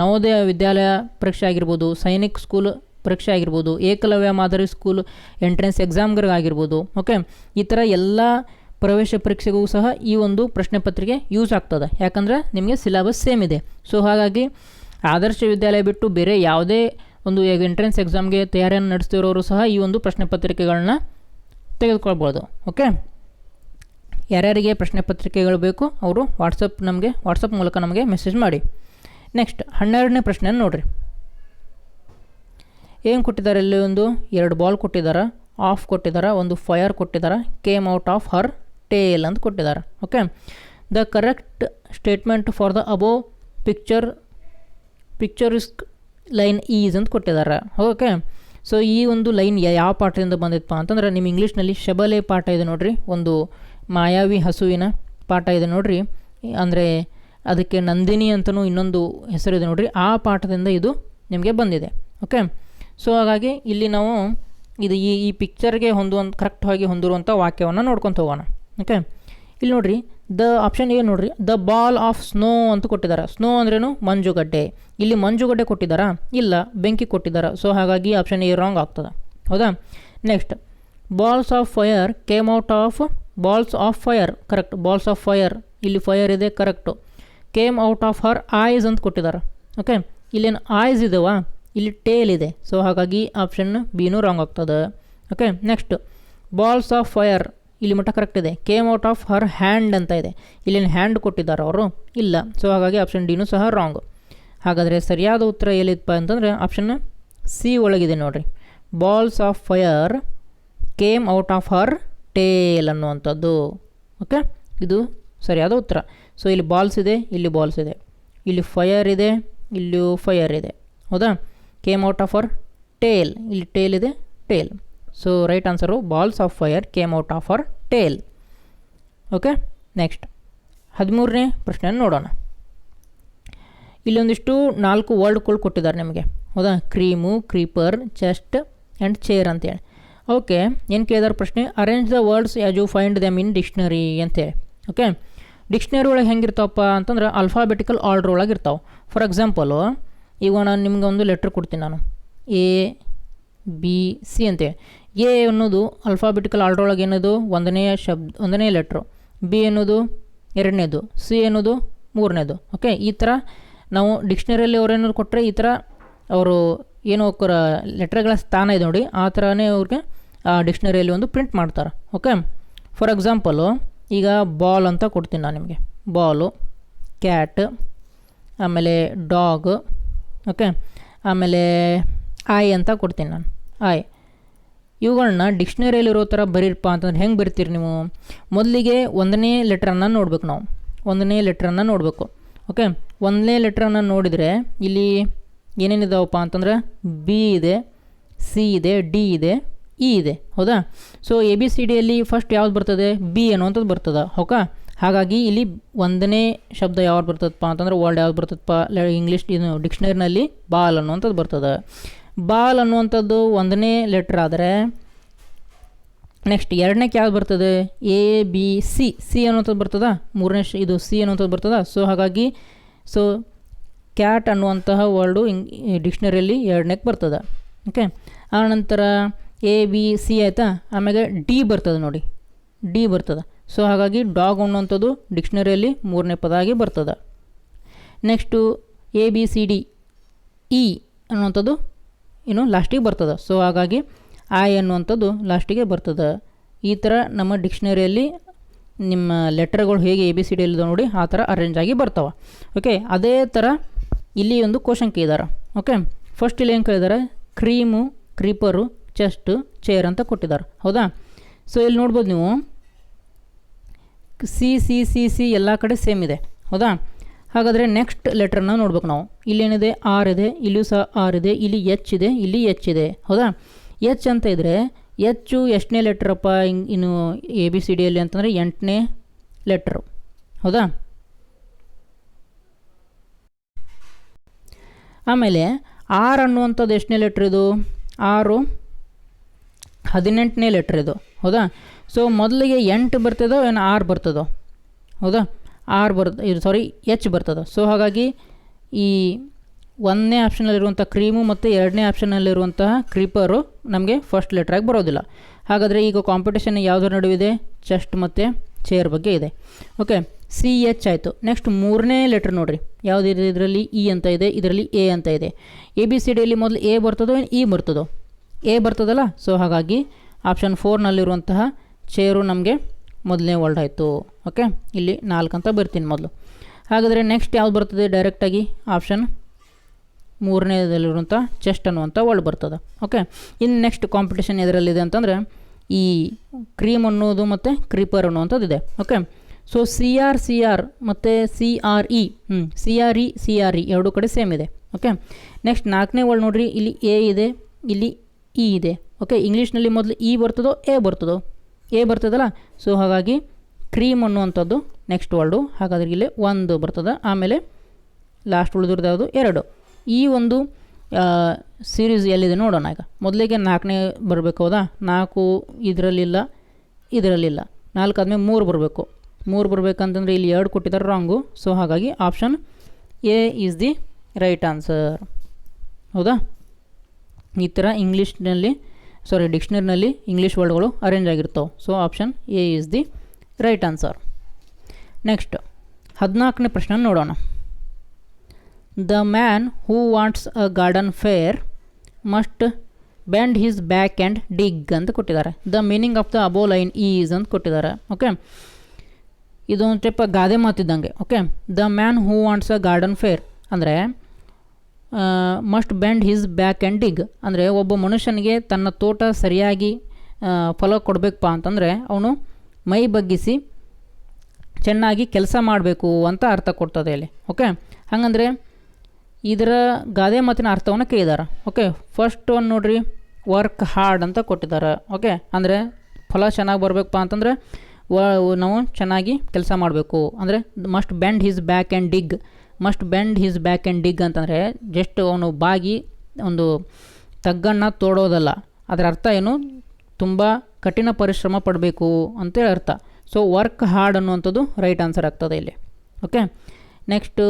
ನವೋದಯ ವಿದ್ಯಾಲಯ ಪರೀಕ್ಷೆ ಆಗಿರ್ಬೋದು, ಸೈನಿಕ್ ಸ್ಕೂಲ್ ಪರೀಕ್ಷೆ ಆಗಿರ್ಬೋದು, ಏಕಲವ್ಯ ಮಾದರಿ ಸ್ಕೂಲ್ ಎಂಟ್ರೆನ್ಸ್ ಎಕ್ಸಾಮ್ಗಳಿಗಾಗಿರ್ಬೋದು ಓಕೆ ಈ ಥರ ಎಲ್ಲ ಪ್ರವೇಶ ಪರೀಕ್ಷೆಗೂ ಸಹ ಈ ಒಂದು ಪ್ರಶ್ನೆ ಪತ್ರಿಕೆ ಯೂಸ್ ಆಗ್ತದೆ. ಯಾಕಂದರೆ ನಿಮಗೆ ಸಿಲೆಬಸ್ ಸೇಮ್ ಇದೆ. ಸೊ ಹಾಗಾಗಿ ಆದರ್ಶ ವಿದ್ಯಾಲಯ ಬಿಟ್ಟು ಬೇರೆ ಯಾವುದೇ ಒಂದು ಎಂಟ್ರೆನ್ಸ್ ಎಕ್ಸಾಮ್ಗೆ ತಯಾರಿಯನ್ನು ನಡೆಸ್ತಿರೋರು ಸಹ ಈ ಒಂದು ಪ್ರಶ್ನೆ ಪತ್ರಿಕೆಗಳನ್ನ ತೆಗೆದುಕೊಳ್ಬೋದು ಓಕೆ ಯಾರ್ಯಾರಿಗೆ ಪ್ರಶ್ನೆ ಪತ್ರಿಕೆಗಳು ಬೇಕು, ಅವರು ವಾಟ್ಸಪ್ ನಮಗೆ ವಾಟ್ಸಪ್ ಮೂಲಕ ನಮಗೆ ಮೆಸೇಜ್ ಮಾಡಿ. ನೆಕ್ಸ್ಟ್ ಹನ್ನೆರಡನೇ ಪ್ರಶ್ನೆಯನ್ನು ನೋಡಿರಿ. ಏನು ಕೊಟ್ಟಿದ್ದಾರೆ ಇಲ್ಲಿ ಒಂದು? ಎರಡು ಬಾಲ್ ಕೊಟ್ಟಿದ್ದಾರೆ ಆಫ್ ಕೊಟ್ಟಿದ್ದಾರೆ ಒಂದು ಫೈರ್ ಕೊಟ್ಟಿದ್ದಾರೆ came out of her tail ಅಂತ ಕೊಟ್ಟಿದ್ದಾರೆ okay the correct statement for the above picture picturesque line is ಅಂತ ಕೊಟ್ಟಿದ್ದಾರೆ ಓಕೆ ಸೊ ಈ ಒಂದು ಲೈನ್ ಯಾವ ಪಾಠದಿಂದ ಬಂದಿತ್ತಪ್ಪ ಅಂತಂದ್ರೆ ನಿಮ್ಮ ಇಂಗ್ಲೀಷ್ನಲ್ಲಿ ಶಬಲೆ ಪಾಠ ಇದೆ ನೋಡಿರಿ. ಒಂದು ಮಾಯಾವಿ ಹಸುವಿನ ಪಾಠ ಇದೆ ನೋಡ್ರಿ. ಅಂದರೆ ಅದಕ್ಕೆ ನಂದಿನಿ ಅಂತಲೂ ಇನ್ನೊಂದು ಹೆಸರಿದೆ ನೋಡ್ರಿ. ಆ ಪಾಠದಿಂದ ಇದು ನಿಮಗೆ ಬಂದಿದೆ. ಓಕೆ? ಸೊ ಹಾಗಾಗಿ ಇಲ್ಲಿ ನಾವು ಇದು ಈ ಈ ಪಿಕ್ಚರ್ಗೆ ಹೊಂದುವಂಥ ಕರೆಕ್ಟಾಗಿ ಹೊಂದಿರುವಂಥ ವಾಕ್ಯವನ್ನು ನೋಡ್ಕೊತ ಹೋಗೋಣ. ಓಕೆ? ಇಲ್ಲಿ ನೋಡ್ರಿ ದ ಆಪ್ಷನ್ ಏನು ನೋಡ್ರಿ. ದ ಬಾಲ್ ಆಫ್ ಸ್ನೋ ಅಂತ ಕೊಟ್ಟಿದ್ದಾರೆ. ಸ್ನೋ ಅಂದ್ರೇನು? ಮಂಜುಗಡ್ಡೆ. ಇಲ್ಲಿ ಮಂಜುಗಡ್ಡೆ ಕೊಟ್ಟಿದ್ದಾರಾ? ಇಲ್ಲ, ಬೆಂಕಿ ಕೊಟ್ಟಿದ್ದಾರೆ? ಸೊ ಹಾಗಾಗಿ ಆಪ್ಷನ್ ಎ ರಾಂಗ್ ಆಗ್ತದೆ. ಹೌದಾ? Next balls of fire came out of balls of fire correct balls of fire ಇಲ್ಲಿ ಫೈರ್ ಇದೆ correct came out of her eyes ಅಂತ ಕೊಟ್ಟಿದ್ದಾರೆ. ಓಕೆ ಇಲ್ಲೇನು ಐಸ್ ಇದಾವ? ಇಲ್ಲಿ ಟೇಲ್ ಇದೆ. ಸೊ ಹಾಗಾಗಿ ಆಪ್ಷನ್ ಬಿನೂ ರಾಂಗ್ ಆಗ್ತದೆ. Okay next balls of fire ಇಲ್ಲಿ ಮಟ್ಟ ಕರೆಕ್ಟ್ ಇದೆ. Came out of her hand ಅಂತ ಇದೆ. ಇಲ್ಲೇನು ಹ್ಯಾಂಡ್ ಕೊಟ್ಟಿದ್ದಾರೆ ಅವರು? ಇಲ್ಲ. ಸೊ ಹಾಗಾಗಿ ಆಪ್ಷನ್ ಡಿನೂ ಸಹ ರಾಂಗ್ ಹಾಗಾದರೆ ಸರಿಯಾದ ಉತ್ತರ ಎಲ್ಲಿದಪ್ಪ ಅಂತಂದರೆ ಆಪ್ಷನ್ ಸಿ ಒಳಗಿದೆ ನೋಡಿರಿ. Balls of fire came out of her tail ಅನ್ನುವಂಥದ್ದು ಓಕೆ ಇದು ಸರಿಯಾದ ಉತ್ತರ. ಸೊ ಇಲ್ಲಿ ಬಾಲ್ಸ್ ಇದೆ, ಇಲ್ಲಿ ಬಾಲ್ಸ್ ಇದೆ. ಇಲ್ಲಿ ಫೈರ್ ಇದೆ ಇಲ್ಲಿಯೂ ಫೈರ್ ಇದೆ. ಹೌದಾ? Came out of our tail ಇಲ್ಲಿ ಟೇಲ್ ಇದೆ tail so right answer balls of fire came out of our tail okay next ಹದಿಮೂರನೇ ಪ್ರಶ್ನೆಯನ್ನು ನೋಡೋಣ. ಇಲ್ಲೊಂದಿಷ್ಟು ನಾಲ್ಕು ವರ್ಡ್ಗಳು ಕೊಟ್ಟಿದ್ದಾರೆ ನಿಮಗೆ. ಹೌದಾ? Cream creeper chest and chair ಅಂತೇಳಿ. ಓಕೆ, ಏನು ಕೇಳಿದಾರೆ ಪ್ರಶ್ನೆ? Arrange the words as you find them in dictionary ಅಂತೇಳಿ ಓಕೆ ಡಿಕ್ಷ್ನರಿ ಒಳಗೆ ಹೆಂಗಿರ್ತಾವಪ್ಪ ಅಂತಂದ್ರೆ ಅಲ್ಫಾಬೆಟಿಕಲ್ ಆರ್ಡ್ರ್ ಒಳಗೆ ಇರ್ತಾವೆ. ಫಾರ್ ಎಕ್ಸಾಂಪಲು ಈಗ ನಾನು ನಿಮ್ಗೆ ಒಂದು ಲೆಟ್ರ್ ಕೊಡ್ತೀನಿ ನಾನು. ಎ ಬಿ ಸಿ ಅಂತೇಳಿ ಎ ಅನ್ನೋದು ಅಲ್ಫಾಬೆಟಿಕಲ್ ಆರ್ಡ್ರ್ ಒಳಗೆ ಏನದು? ಒಂದನೇ ಶಬ್ದ ಒಂದನೇ ಲೆಟ್ರು ಬಿ ಅನ್ನೋದು ಎರಡನೇದು. ಸಿ ಅನ್ನೋದು ಮೂರನೇದು. ಓಕೆ, ಈ ಥರ ನಾವು ಡಿಕ್ಷ್ನರಿಯಲ್ಲಿ ಅವ್ರು ಏನಾದ್ರು ಕೊಟ್ಟರೆ ಈ ಥರ ಅವರು ಏನು ಲೆಟ್ರ್ಗಳ ಸ್ಥಾನ ಇದೆ ನೋಡಿ, ಆ ಥರನೇ ಅವ್ರಿಗೆ ಆ ಡಿಕ್ಷನರಿಯಲ್ಲಿ ಒಂದು ಪ್ರಿಂಟ್ ಮಾಡ್ತಾರೆ. ಓಕೆ? ಫಾರ್ ಎಕ್ಸಾಂಪಲು ಈಗ ಬಾಲ್ ಅಂತ ಕೊಡ್ತೀನಿ ನಾನು ನಿಮಗೆ. ಬಾಲು ಕ್ಯಾಟ್ ಆಮೇಲೆ ಡಾಗ್ ಓಕೆ? ಆಮೇಲೆ ಐ ಅಂತ ಕೊಡ್ತೀನಿ ನಾನು. ಐ ಇವುಗಳನ್ನ ಡಿಕ್ಷ್ನರಿಯಲ್ಲಿರೋ ಥರ ಬರೀರಪ್ಪ ಅಂತಂದ್ರೆ ಹೆಂಗೆ ಬರಿತೀರಿ ನೀವು? ಮೊದಲಿಗೆ ಒಂದನೇ ಲೆಟ್ರನ್ನು ನೋಡ್ಬೇಕು ನಾವು. ಒಂದನೇ ಲೆಟ್ರನ್ನು ನೋಡಬೇಕು. ಓಕೆ? ಒಂದನೇ ಲೆಟ್ರನ್ನು ನೋಡಿದರೆ ಇಲ್ಲಿ ಏನೇನಿದಾವಪ್ಪ ಅಂತಂದ್ರೆ ಬಿ ಇದೆ, ಸಿ ಇದೆ, ಡಿ ಇದೆ ಇ ಇದೆ, ಹೌದಾ? ಸೊ ಎ ಬಿ ಸಿ ಡಿಯಲ್ಲಿ ಫಸ್ಟ್ ಯಾವ್ದು ಬರ್ತದೆ? ಬಿ ಅನ್ನುವಂಥದ್ದು ಬರ್ತದೆ ಓಕಾ ಹಾಗಾಗಿ ಇಲ್ಲಿ ಒಂದನೇ ಶಬ್ದ ಯಾವ್ದು ಬರ್ತದಪ್ಪ ಅಂತಂದ್ರೆ ವರ್ಡ್ ಯಾವ್ದು ಬರ್ತದಪ್ಪ? ಇಂಗ್ಲೀಷ್ ಇದು ಡಿಕ್ಷನರಿನಲ್ಲಿ ಬಾಲ್ ಅನ್ನುವಂಥದ್ದು ಬರ್ತದೆ. ಬಾಲ್ ಅನ್ನುವಂಥದ್ದು ಒಂದನೇ ಲೆಟ್ರ್ ಆದರೆ ನೆಕ್ಸ್ಟ್ ಎರಡನೇಕ್ಕೆ ಯಾವ್ದು ಬರ್ತದೆ? ಎ ಬಿ ಸಿ ಸಿ ಅನ್ನುವಂಥದ್ದು ಬರ್ತದ? ಮೂರನೇ ಇದು ಸಿ ಅನ್ನುವಂಥದ್ದು ಬರ್ತದ? ಸೊ ಹಾಗಾಗಿ ಸೊ ಕ್ಯಾಟ್ ಅನ್ನುವಂತಹ ವರ್ಡು ಡಿಕ್ಷನರಿಯಲ್ಲಿ ಎರಡನೇಕ್ಕೆ ಬರ್ತದೆ ಓಕೆ ಆನಂತರ ಎ ಬಿ ಸಿ ಆಯಿತಾ? ಆಮೇಲೆ ಡಿ ಬರ್ತದೆ ನೋಡಿ. ಡಿ ಬರ್ತದೆ. ಸೊ ಹಾಗಾಗಿ ಡಾಗ್ ಅನ್ನುವಂಥದ್ದು ಡಿಕ್ಷನರಿಯಲ್ಲಿ ಮೂರನೇ ಪದ ಆಗಿ ಬರ್ತದೆ. Next A B C D E ಅನ್ನುವಂಥದ್ದು ಇನ್ನು ಲಾಸ್ಟಿಗೆ ಬರ್ತದೆ. ಸೊ ಹಾಗಾಗಿ ಐ ಅನ್ನುವಂಥದ್ದು ಲಾಸ್ಟಿಗೆ ಬರ್ತದೆ. ಈ ಥರ ನಮ್ಮ ಡಿಕ್ಷನರಿಯಲ್ಲಿ ನಿಮ್ಮ ಲೆಟರ್ಗಳು ಹೇಗೆ ಎ ಬಿ ಸಿ ಡಿಯಲ್ಲಿ ನೋಡಿ, ಆ ಥರ ಅರೇಂಜ್ ಆಗಿ ಬರ್ತಾವೆ. ಓಕೆ ಅದೇ ಥರ ಇಲ್ಲಿ ಒಂದು ಕ್ವಶನ್ ಕೇಳಿದಾರೆ. ಓಕೆ ಫಸ್ಟ್ ಇಲ್ಲಿ ಏನು ಕೇಳಿದಾರೆ? ಕ್ರೀಮು ಕ್ರೀಪರು ಚೆಸ್ಟು ಚೇರ್ ಅಂತ ಕೊಟ್ಟಿದ್ದಾರೆ. ಹೌದಾ? ಸೊ ಇಲ್ಲಿ ನೋಡ್ಬೋದು ನೀವು. ಸಿ ಸಿ ಸಿ ಸಿ ಎಲ್ಲ ಕಡೆ ಸೇಮ್ ಇದೆ. ಹೌದಾ? ಹಾಗಾದರೆ ನೆಕ್ಸ್ಟ್ ಲೆಟ್ರನ್ನ ನೋಡ್ಬೇಕು ನಾವು. ಇಲ್ಲೇನಿದೆ? ಆರ್ ಇದೆ. ಇಲ್ಲಿಯೂ ಸಹ ಆರ್ ಇದೆ. ಇಲ್ಲಿ ಎಚ್ ಇದೆ. ಇಲ್ಲಿ ಎಚ್ ಇದೆ. ಹೌದಾ? ಎಚ್ ಅಂತ ಇದ್ದರೆ ಎಚ್ಚು ಎಷ್ಟನೇ ಲೆಟ್ರಪ್ಪ ಹಿಂಗೆ ಇನ್ನು ಎ ಬಿ ಸಿ ಡಿಯಲ್ಲಿ ಅಂತಂದರೆ ಎಂಟನೇ ಲೆಟ್ರ್ ಹೌದಾ? ಆಮೇಲೆ ಆರ್ ಅನ್ನುವಂಥದ್ದು ಎಷ್ಟನೇ ಲೆಟ್ರ್ ಇದು? ಆರು. ಹದಿನೆಂಟನೇ ಲೆಟ್ರ್ ಇದು, ಹೌದಾ? ಸೊ ಮೊದಲಿಗೆ ಎಂಟು ಬರ್ತದೋ ಏನು ಆರು ಬರ್ತದೋ? ಹೌದಾ? ಆರು ಬರ್, ಇದು ಸಾರಿ ಎಚ್ ಬರ್ತದೆ? ಸೊ ಹಾಗಾಗಿ ಈ ಒಂದನೇ ಆಪ್ಷನಲ್ಲಿರುವಂಥ ಕ್ರೀಮು ಮತ್ತು ಎರಡನೇ ಆಪ್ಷನಲ್ಲಿರುವಂತಹ ಕ್ರೀಪರು ನಮಗೆ ಫಸ್ಟ್ ಲೆಟ್ರಾಗಿ ಬರೋದಿಲ್ಲ. ಹಾಗಾದರೆ ಈಗ ಕಾಂಪಿಟೇಷನ್ ಯಾವುದರ ನಡುವಿದೆ? ಚೆಸ್ಟ್ ಮತ್ತು ಚೇರ್ ಬಗ್ಗೆ ಇದೆ. ಓಕೆ ಸಿ ಎಚ್ ಆಯಿತು. ನೆಕ್ಸ್ಟ್ ಮೂರನೇ ಲೆಟ್ರ್ ನೋಡಿರಿ. ಯಾವುದಿದೆ ಇದರಲ್ಲಿ ಇ ಅಂತ ಇದೆ, ಇದರಲ್ಲಿ ಎ ಅಂತ ಇದೆ. ಎ ಬಿ ಸಿ ಡಿಯಲ್ಲಿ ಮೊದಲು ಎ ಬರ್ತದೋ ಇ ಬರ್ತದೋ? ಎ ಬರ್ತದಲ್ಲ? ಸೊ ಹಾಗಾಗಿ ಆಪ್ಷನ್ ಫೋರ್ನಲ್ಲಿರುವಂತಹ ಚೇರು ನಮಗೆ ಮೊದಲನೇ ವರ್ಡ್ ಆಯಿತು. ಓಕೆ ಇಲ್ಲಿ ನಾಲ್ಕು ಅಂತ ಬರ್ತೀನಿ ಮೊದಲು. ಹಾಗಾದರೆ ನೆಕ್ಸ್ಟ್ ಯಾವ್ದು ಬರ್ತದೆ? ಡೈರೆಕ್ಟಾಗಿ ಆಪ್ಷನ್ ಮೂರನೇದಲ್ಲಿರುವಂಥ ಚೆಸ್ಟ್ ಅನ್ನುವಂಥ ವರ್ಡ್ ಬರ್ತದೆ. ಓಕೆ ಇನ್ನು ನೆಕ್ಸ್ಟ್ ಕಾಂಪಿಟೇಷನ್ ಎದರಲ್ಲಿದೆ ಅಂತಂದರೆ ಈ ಕ್ರೀಮ್ ಅನ್ನೋದು ಮತ್ತು ಕ್ರೀಪರ್ ಅನ್ನುವಂಥದ್ದು ಇದೆ. Okay so C R C R ಮತ್ತು ಸಿ ಆರ್ ಇ ಹ್ಞೂ C R E C R E ಎರಡೂ ಕಡೆ ಸೇಮ್ ಇದೆ. ಓಕೆ ನೆಕ್ಸ್ಟ್ ನಾಲ್ಕನೇ ವರ್ಡ್ ನೋಡಿರಿ. ಇಲ್ಲಿ ಎ ಇದೆ. ಇಲ್ಲಿ ಇ ಇದೆ. ಓಕೆ ಇಂಗ್ಲೀಷ್ನಲ್ಲಿ ಮೊದಲು ಇ ಬರ್ತದೋ, ಎ ಬರ್ತದೋ? ಎ ಬರ್ತದಲ್ಲ? ಸೊ ಹಾಗಾಗಿ ಕ್ರೀಮ್ ಅನ್ನುವಂಥದ್ದು ನೆಕ್ಸ್ಟ್ ವರ್ಡು ಹಾಗಾದ್ರೆ ಇಲ್ಲಿ ಒಂದು ಬರ್ತದೆ. ಆಮೇಲೆ ಲಾಸ್ಟ್ ಉಳಿದಿರೋದು ಯಾವುದು? ಎರಡು. ಈ ಒಂದು ಸೀರೀಸ್ ಎಲ್ಲಿದೆ ನೋಡೋಣ ಈಗ. ಮೊದಲಿಗೆ ನಾಲ್ಕನೇ ಬರಬೇಕು, ಹೌದಾ? ನಾಲ್ಕು ಇದರಲ್ಲಿಲ್ಲ ಇದರಲ್ಲಿಲ್ಲ. ನಾಲ್ಕು ಆದಮೇಲೆ ಮೂರು ಬರಬೇಕು. ಮೂರು ಬರಬೇಕಂತಂದರೆ ಇಲ್ಲಿ ಎರಡು ಕೊಟ್ಟಿದ್ದಾರೆ ರಾಂಗು ಸೊ ಹಾಗಾಗಿ option A is the right answer ಹೌದಾ? ಈ ಥರ ಇಂಗ್ಲೀಷ್ನಲ್ಲಿ ಸಾರಿ ಡಿಕ್ಷನರಿನಲ್ಲಿ ಇಂಗ್ಲೀಷ್ ವರ್ಡ್ಗಳು ಅರೇಂಜ್ ಆಗಿರ್ತವೆ. So option A is the right answer next ಹದಿನಾಲ್ಕನೇ ಪ್ರಶ್ನೆ ನೋಡೋಣ. The man who wants a garden fair must bend his back and dig ಅಂತ ಕೊಟ್ಟಿದ್ದಾರೆ. The meaning of the above line is ಅಂತ ಕೊಟ್ಟಿದ್ದಾರೆ. ಓಕೆ ಇದೊಂದು ಟೈಪ್ ಗಾದೆ ಮಾತಿದ್ದಂಗೆ. Okay the man who wants a garden fair ಅಂದರೆ must bend his back and dig ಅಂದರೆ ಒಬ್ಬ ಮನುಷ್ಯನಿಗೆ ತನ್ನ ತೋಟ ಸರಿಯಾಗಿ ಫಲ ಕೊಡಬೇಕಪ್ಪ ಅಂತಂದರೆ ಅವನು ಮೈ ಬಗ್ಗಿಸಿ ಚೆನ್ನಾಗಿ ಕೆಲಸ ಮಾಡಬೇಕು ಅಂತ ಅರ್ಥ ಕೊಡ್ತದೆ ಇಲ್ಲಿ ಓಕೆ ಹಾಗಂದರೆ ಇದರ ಗಾದೆ ಮಾತಿನ ಅರ್ಥವನ್ನು ಕೇಳಿದಾರೆ. ಓಕೆ ಫಸ್ಟ್ ಒಂದು ನೋಡ್ರಿ ವರ್ಕ್ ಹಾರ್ಡ್ ಅಂತ ಕೊಟ್ಟಿದ್ದಾರೆ ಓಕೆ ಅಂದರೆ ಫಲ ಚೆನ್ನಾಗಿ ಬರಬೇಕಪ್ಪ ಅಂತಂದರೆ ನಾವು ಚೆನ್ನಾಗಿ ಕೆಲಸ ಮಾಡಬೇಕು. ಅಂದರೆ must bend his back and dig must bend his back and dig ಅಂತಂದರೆ ಜಸ್ಟ್ ಅವನು ಬಾಗಿ ಒಂದು ತಗ್ಗನ್ನು ತೋಡೋದಲ್ಲ. ಅದರ ಅರ್ಥ ಏನು? ತುಂಬ ಕಠಿಣ ಪರಿಶ್ರಮ ಪಡಬೇಕು ಅಂತೇಳಿ ಅರ್ಥ. ಸೊ ವರ್ಕ್ ಹಾರ್ಡ್ ಅನ್ನುವಂಥದ್ದು ರೈಟ್ ಆನ್ಸರ್ ಆಗ್ತದೆ ಇಲ್ಲಿ. ಓಕೆ ನೆಕ್ಸ್ಟ್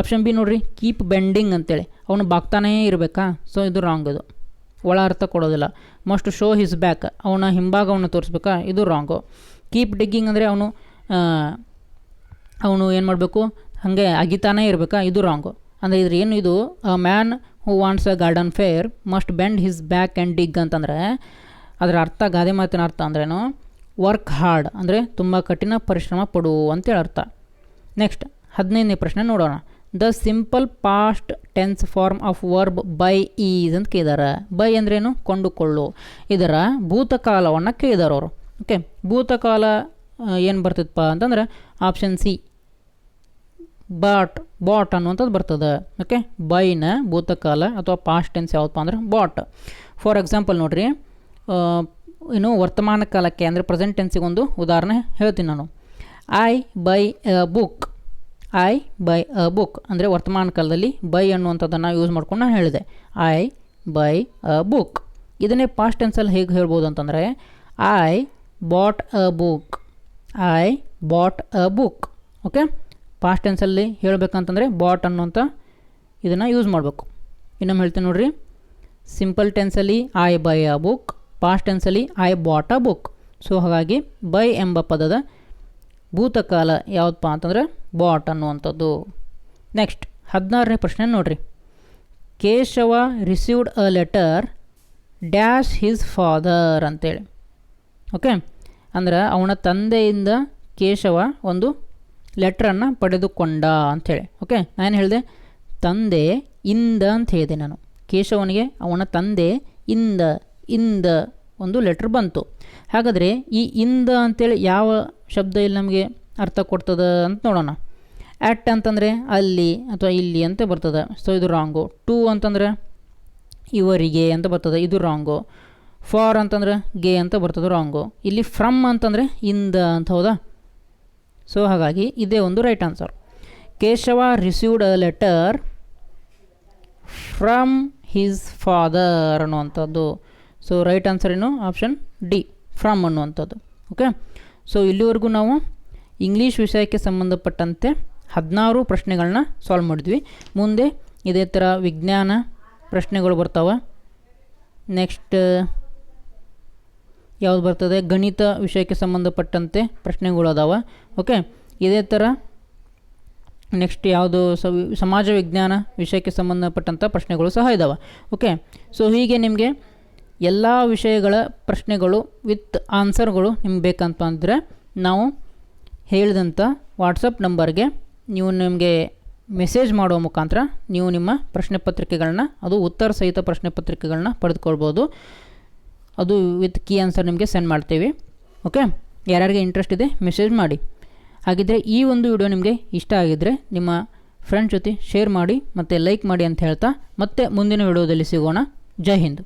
ಆಪ್ಷನ್ ಬಿ ನೋಡ್ರಿ. ಕೀಪ್ ಬೆಂಡಿಂಗ್ ಅಂತೇಳಿ. ಅವನು ಬಾಗ್ತಾನೇ ಇರಬೇಕಾ? ಸೊ ಇದು ರಾಂಗ್ ಅದು. ಒಳ ಅರ್ಥ ಕೊಡೋದಿಲ್ಲ. ಮಸ್ಟ್ ಶೋ ಹಿಸ್ ಬ್ಯಾಕ್ ಅವನ ಹಿಂಭಾಗವನ್ನು ತೋರಿಸ್ಬೇಕಾ? ಇದು ರಾಂಗು ಕೀಪ್ ಡಿಗ್ಗಿಂಗ್ ಅಂದರೆ ಅವನು ಅವನು ಏನು ಮಾಡಬೇಕು? ಹಾಗೆ ಅಗಿತಾನೇ ಇರಬೇಕಾ? ಇದು ರಾಂಗು ಅಂದರೆ ಇದ್ರ ಏನು ಇದು? Man who wants a garden fair must bend his back and dig ಅಂತಂದರೆ, ಅದರ ಅರ್ಥ, ಗಾದೆ ಮಾತಿನ ಅರ್ಥ ಅಂದ್ರೇನು? ವರ್ಕ್ ಹಾರ್ಡ್ ಅಂದರೆ ತುಂಬ ಕಠಿಣ ಪರಿಶ್ರಮ ಪಡು ಅಂತೇಳಿ ಅರ್ಥ. ನೆಕ್ಸ್ಟ್ ಹದಿನೈದನೇ ಪ್ರಶ್ನೆ ನೋಡೋಣ. The simple past tense form of verb buy is ಅಂತ ಕೇಳಿದಾರೆ. ಬೈ ಅಂದ್ರೇನು? ಕೊಂಡುಕೊಳ್ಳು. ಇದರ ಭೂತಕಾಲವನ್ನು ಕೇಳಿದಾರೆ ಅವರು. ಓಕೆ ಭೂತಕಾಲ ಏನು ಬರ್ತಿತ್ತಪ್ಪ ಅಂತಂದ್ರೆ ಆಪ್ಷನ್ ಸಿ ಬಾಟ್ ಬಾಟ್ ಅನ್ನುವಂಥದ್ದು ಬರ್ತದೆ. ಓಕೆ ಬೈನ, ಭೂತಕಾಲ ಅಥವಾ ಪಾಸ್ಟ್ ಟೆನ್ಸ್ ಯಾವುದಪ್ಪ ಅಂದ್ರೆ ಬಾಟ್. ಫಾರ್ ಎಕ್ಸಾಂಪಲ್ ನೋಡಿರಿ ಏನು ವರ್ತಮಾನ ಕಾಲಕ್ಕೆ ಅಂದರೆ ಪ್ರೆಸೆಂಟ್ ಟೆನ್ಸಿಗೆ ಒಂದು ಉದಾಹರಣೆ ಹೇಳ್ತೀನಿ ನಾನು. I buy a book I buy a book ಅಂದರೆ ವರ್ತಮಾನ ಕಾಲದಲ್ಲಿ ಬೈ ಅನ್ನುವಂಥದ್ದನ್ನು ಯೂಸ್ ಮಾಡ್ಕೊಂಡು ನಾನು ಹೇಳಿದೆ. ಐ ಬೈ ಅ ಬುಕ್ ಇದನ್ನೇ ಪಾಸ್ಟ್ ಟೆನ್ಸಲ್ಲಿ ಹೇಗೆ ಹೇಳ್ಬೋದು ಅಂತಂದರೆ I bought a book I bought a book okay past ಟೆನ್ಸಲ್ಲಿ ಹೇಳಬೇಕಂತಂದರೆ ಬಾಟ್ ಅನ್ನುವಂಥ ಇದನ್ನು ಯೂಸ್ ಮಾಡಬೇಕು. ಇನ್ನೊಮ್ಮೆ ಹೇಳ್ತೀನಿ ನೋಡ್ರಿ. Simple ಟೆನ್ಸಲ್ಲಿ I buy a book past ಟೆನ್ಸಲ್ಲಿ I bought a book so ಹಾಗಾಗಿ ಬೈ ಎಂಬ ಪದದ ಭೂತಕಾಲ ಯಾವುದಪ್ಪ ಅಂತಂದರೆ ಬಾಟ್ ಅನ್ನುವಂಥದ್ದು. ನೆಕ್ಸ್ಟ್ ಹದಿನಾರನೇ ಪ್ರಶ್ನೆ ನೋಡ್ರಿ. Keshava received a letter dash his father ಅಂತೇಳಿ. ಓಕೆ ಅಂದ್ರೆ ಅವನ ತಂದೆಯಿಂದ ಕೇಶವ ಒಂದು ಲೆಟ್ರನ್ನು ಪಡೆದುಕೊಂಡ ಅಂಥೇಳಿ ಓಕೆ ನಾನು ಹೇಳಿದೆ? ತಂದೆ ಇಂದ ಅಂತ ಹೇಳಿದೆ ನಾನು. ಕೇಶವನಿಗೆ, ಅವನ ತಂದೆ ಇಂದ ಇಂದ ಒಂದು ಲೆಟ್ರ್ ಬಂತು. ಹಾಗಾದರೆ ಈ ಇಂದ ಅಂತೇಳಿ ಯಾವ ಶಬ್ದ ಇಲ್ಲಿ ನಮಗೆ ಅರ್ಥ ಕೊಡ್ತದೆ ಅಂತ ನೋಡೋಣ. ಆ್ಯಟ್ ಅಂತಂದರೆ ಅಲ್ಲಿ ಅಥವಾ ಇಲ್ಲಿ ಅಂತ ಬರ್ತದೆ. ಸೊ ಇದು ರಾಂಗು ಟು ಅಂತಂದರೆ ಇವರಿಗೆ ಅಂತ ಬರ್ತದೆ. ಇದು ರಾಂಗು ಫಾರ್ ಅಂತಂದ್ರೆ ಗೆ ಅಂತ ಬರ್ತದೆ. ರಾಂಗು ಇಲ್ಲಿ ಫ್ರಮ್ ಅಂತಂದರೆ ಇಂದ ಅಂತ ಹೌದಾ? ಸೊ ಹಾಗಾಗಿ ಇದೇ ಒಂದು right answer Keshava received a letter from his father ಅನ್ನುವಂಥದ್ದು. ಸೊ ರೈಟ್ ಆನ್ಸರ್ ಏನು? ಆಪ್ಷನ್ ಡಿ ಫ್ರಮ್ ಅನ್ನುವಂಥದ್ದು. ಓಕೆ ಸೊ ಇಲ್ಲಿವರೆಗೂ ನಾವು ಇಂಗ್ಲೀಷ್ ವಿಷಯಕ್ಕೆ ಸಂಬಂಧಪಟ್ಟಂತೆ ಹದಿನಾರು ಪ್ರಶ್ನೆಗಳನ್ನ ಸಾಲ್ವ್ ಮಾಡಿದ್ವಿ. ಮುಂದೆ ಇದೇ ಥರ ವಿಜ್ಞಾನ ಪ್ರಶ್ನೆಗಳು ಬರ್ತಾವೆ. ನೆಕ್ಸ್ಟ್ ಯಾವ್ದು ಬರ್ತದೆ? ಗಣಿತ ವಿಷಯಕ್ಕೆ ಸಂಬಂಧಪಟ್ಟಂತೆ ಪ್ರಶ್ನೆಗಳು ಅದಾವೆ. ಓಕೆ ಇದೇ ಥರ ನೆಕ್ಸ್ಟ್ ಯಾವುದು ಸಮಾಜ ವಿಜ್ಞಾನ ವಿಷಯಕ್ಕೆ ಸಂಬಂಧಪಟ್ಟಂಥ ಪ್ರಶ್ನೆಗಳು ಸಹ ಇದ್ದಾವೆ ಓಕೆ ಸೊ ಹೀಗೆ ನಿಮಗೆ ಎಲ್ಲ ವಿಷಯಗಳ ಪ್ರಶ್ನೆಗಳು ವಿತ್ ಆನ್ಸರ್ಗಳು ನಿಮ್ಗೆ ಬೇಕಂತ ಅಂದರೆ ನಾವು ಹೇಳಿದಂಥ ವಾಟ್ಸಪ್ ನಂಬರ್ಗೆ ನೀವು ನಿಮಗೆ ಮೆಸೇಜ್ ಮಾಡುವ ಮುಖಾಂತರ ನೀವು ನಿಮ್ಮ ಪ್ರಶ್ನೆ ಪತ್ರಿಕೆಗಳನ್ನ, ಅದು ಉತ್ತರ ಸಹಿತ ಪ್ರಶ್ನೆ ಪತ್ರಿಕೆಗಳನ್ನ ಪಡೆದುಕೊಳ್ಬೋದು. ಅದು ವಿತ್ ಕೀ ಆನ್ಸರ್ ನಿಮಗೆ ಸೆಂಡ್ ಮಾಡ್ತೀವಿ. ಓಕೆ ಯಾರ್ಯಾರಿಗೆ ಇಂಟ್ರೆಸ್ಟ್ ಇದೆ ಮೆಸೇಜ್ ಮಾಡಿ. ಹಾಗಿದ್ದರೆ ಈ ಒಂದು ವಿಡಿಯೋ ನಿಮಗೆ ಇಷ್ಟ ಆಗಿದ್ದರೆ ನಿಮ್ಮ ಫ್ರೆಂಡ್ ಜೊತೆ ಶೇರ್ ಮಾಡಿ, ಮತ್ತು ಲೈಕ್ ಮಾಡಿ ಅಂತ ಹೇಳ್ತಾ, ಮತ್ತೆ ಮುಂದಿನ ವಿಡಿಯೋದಲ್ಲಿ ಸಿಗೋಣ. ಜೈ ಹಿಂದ್.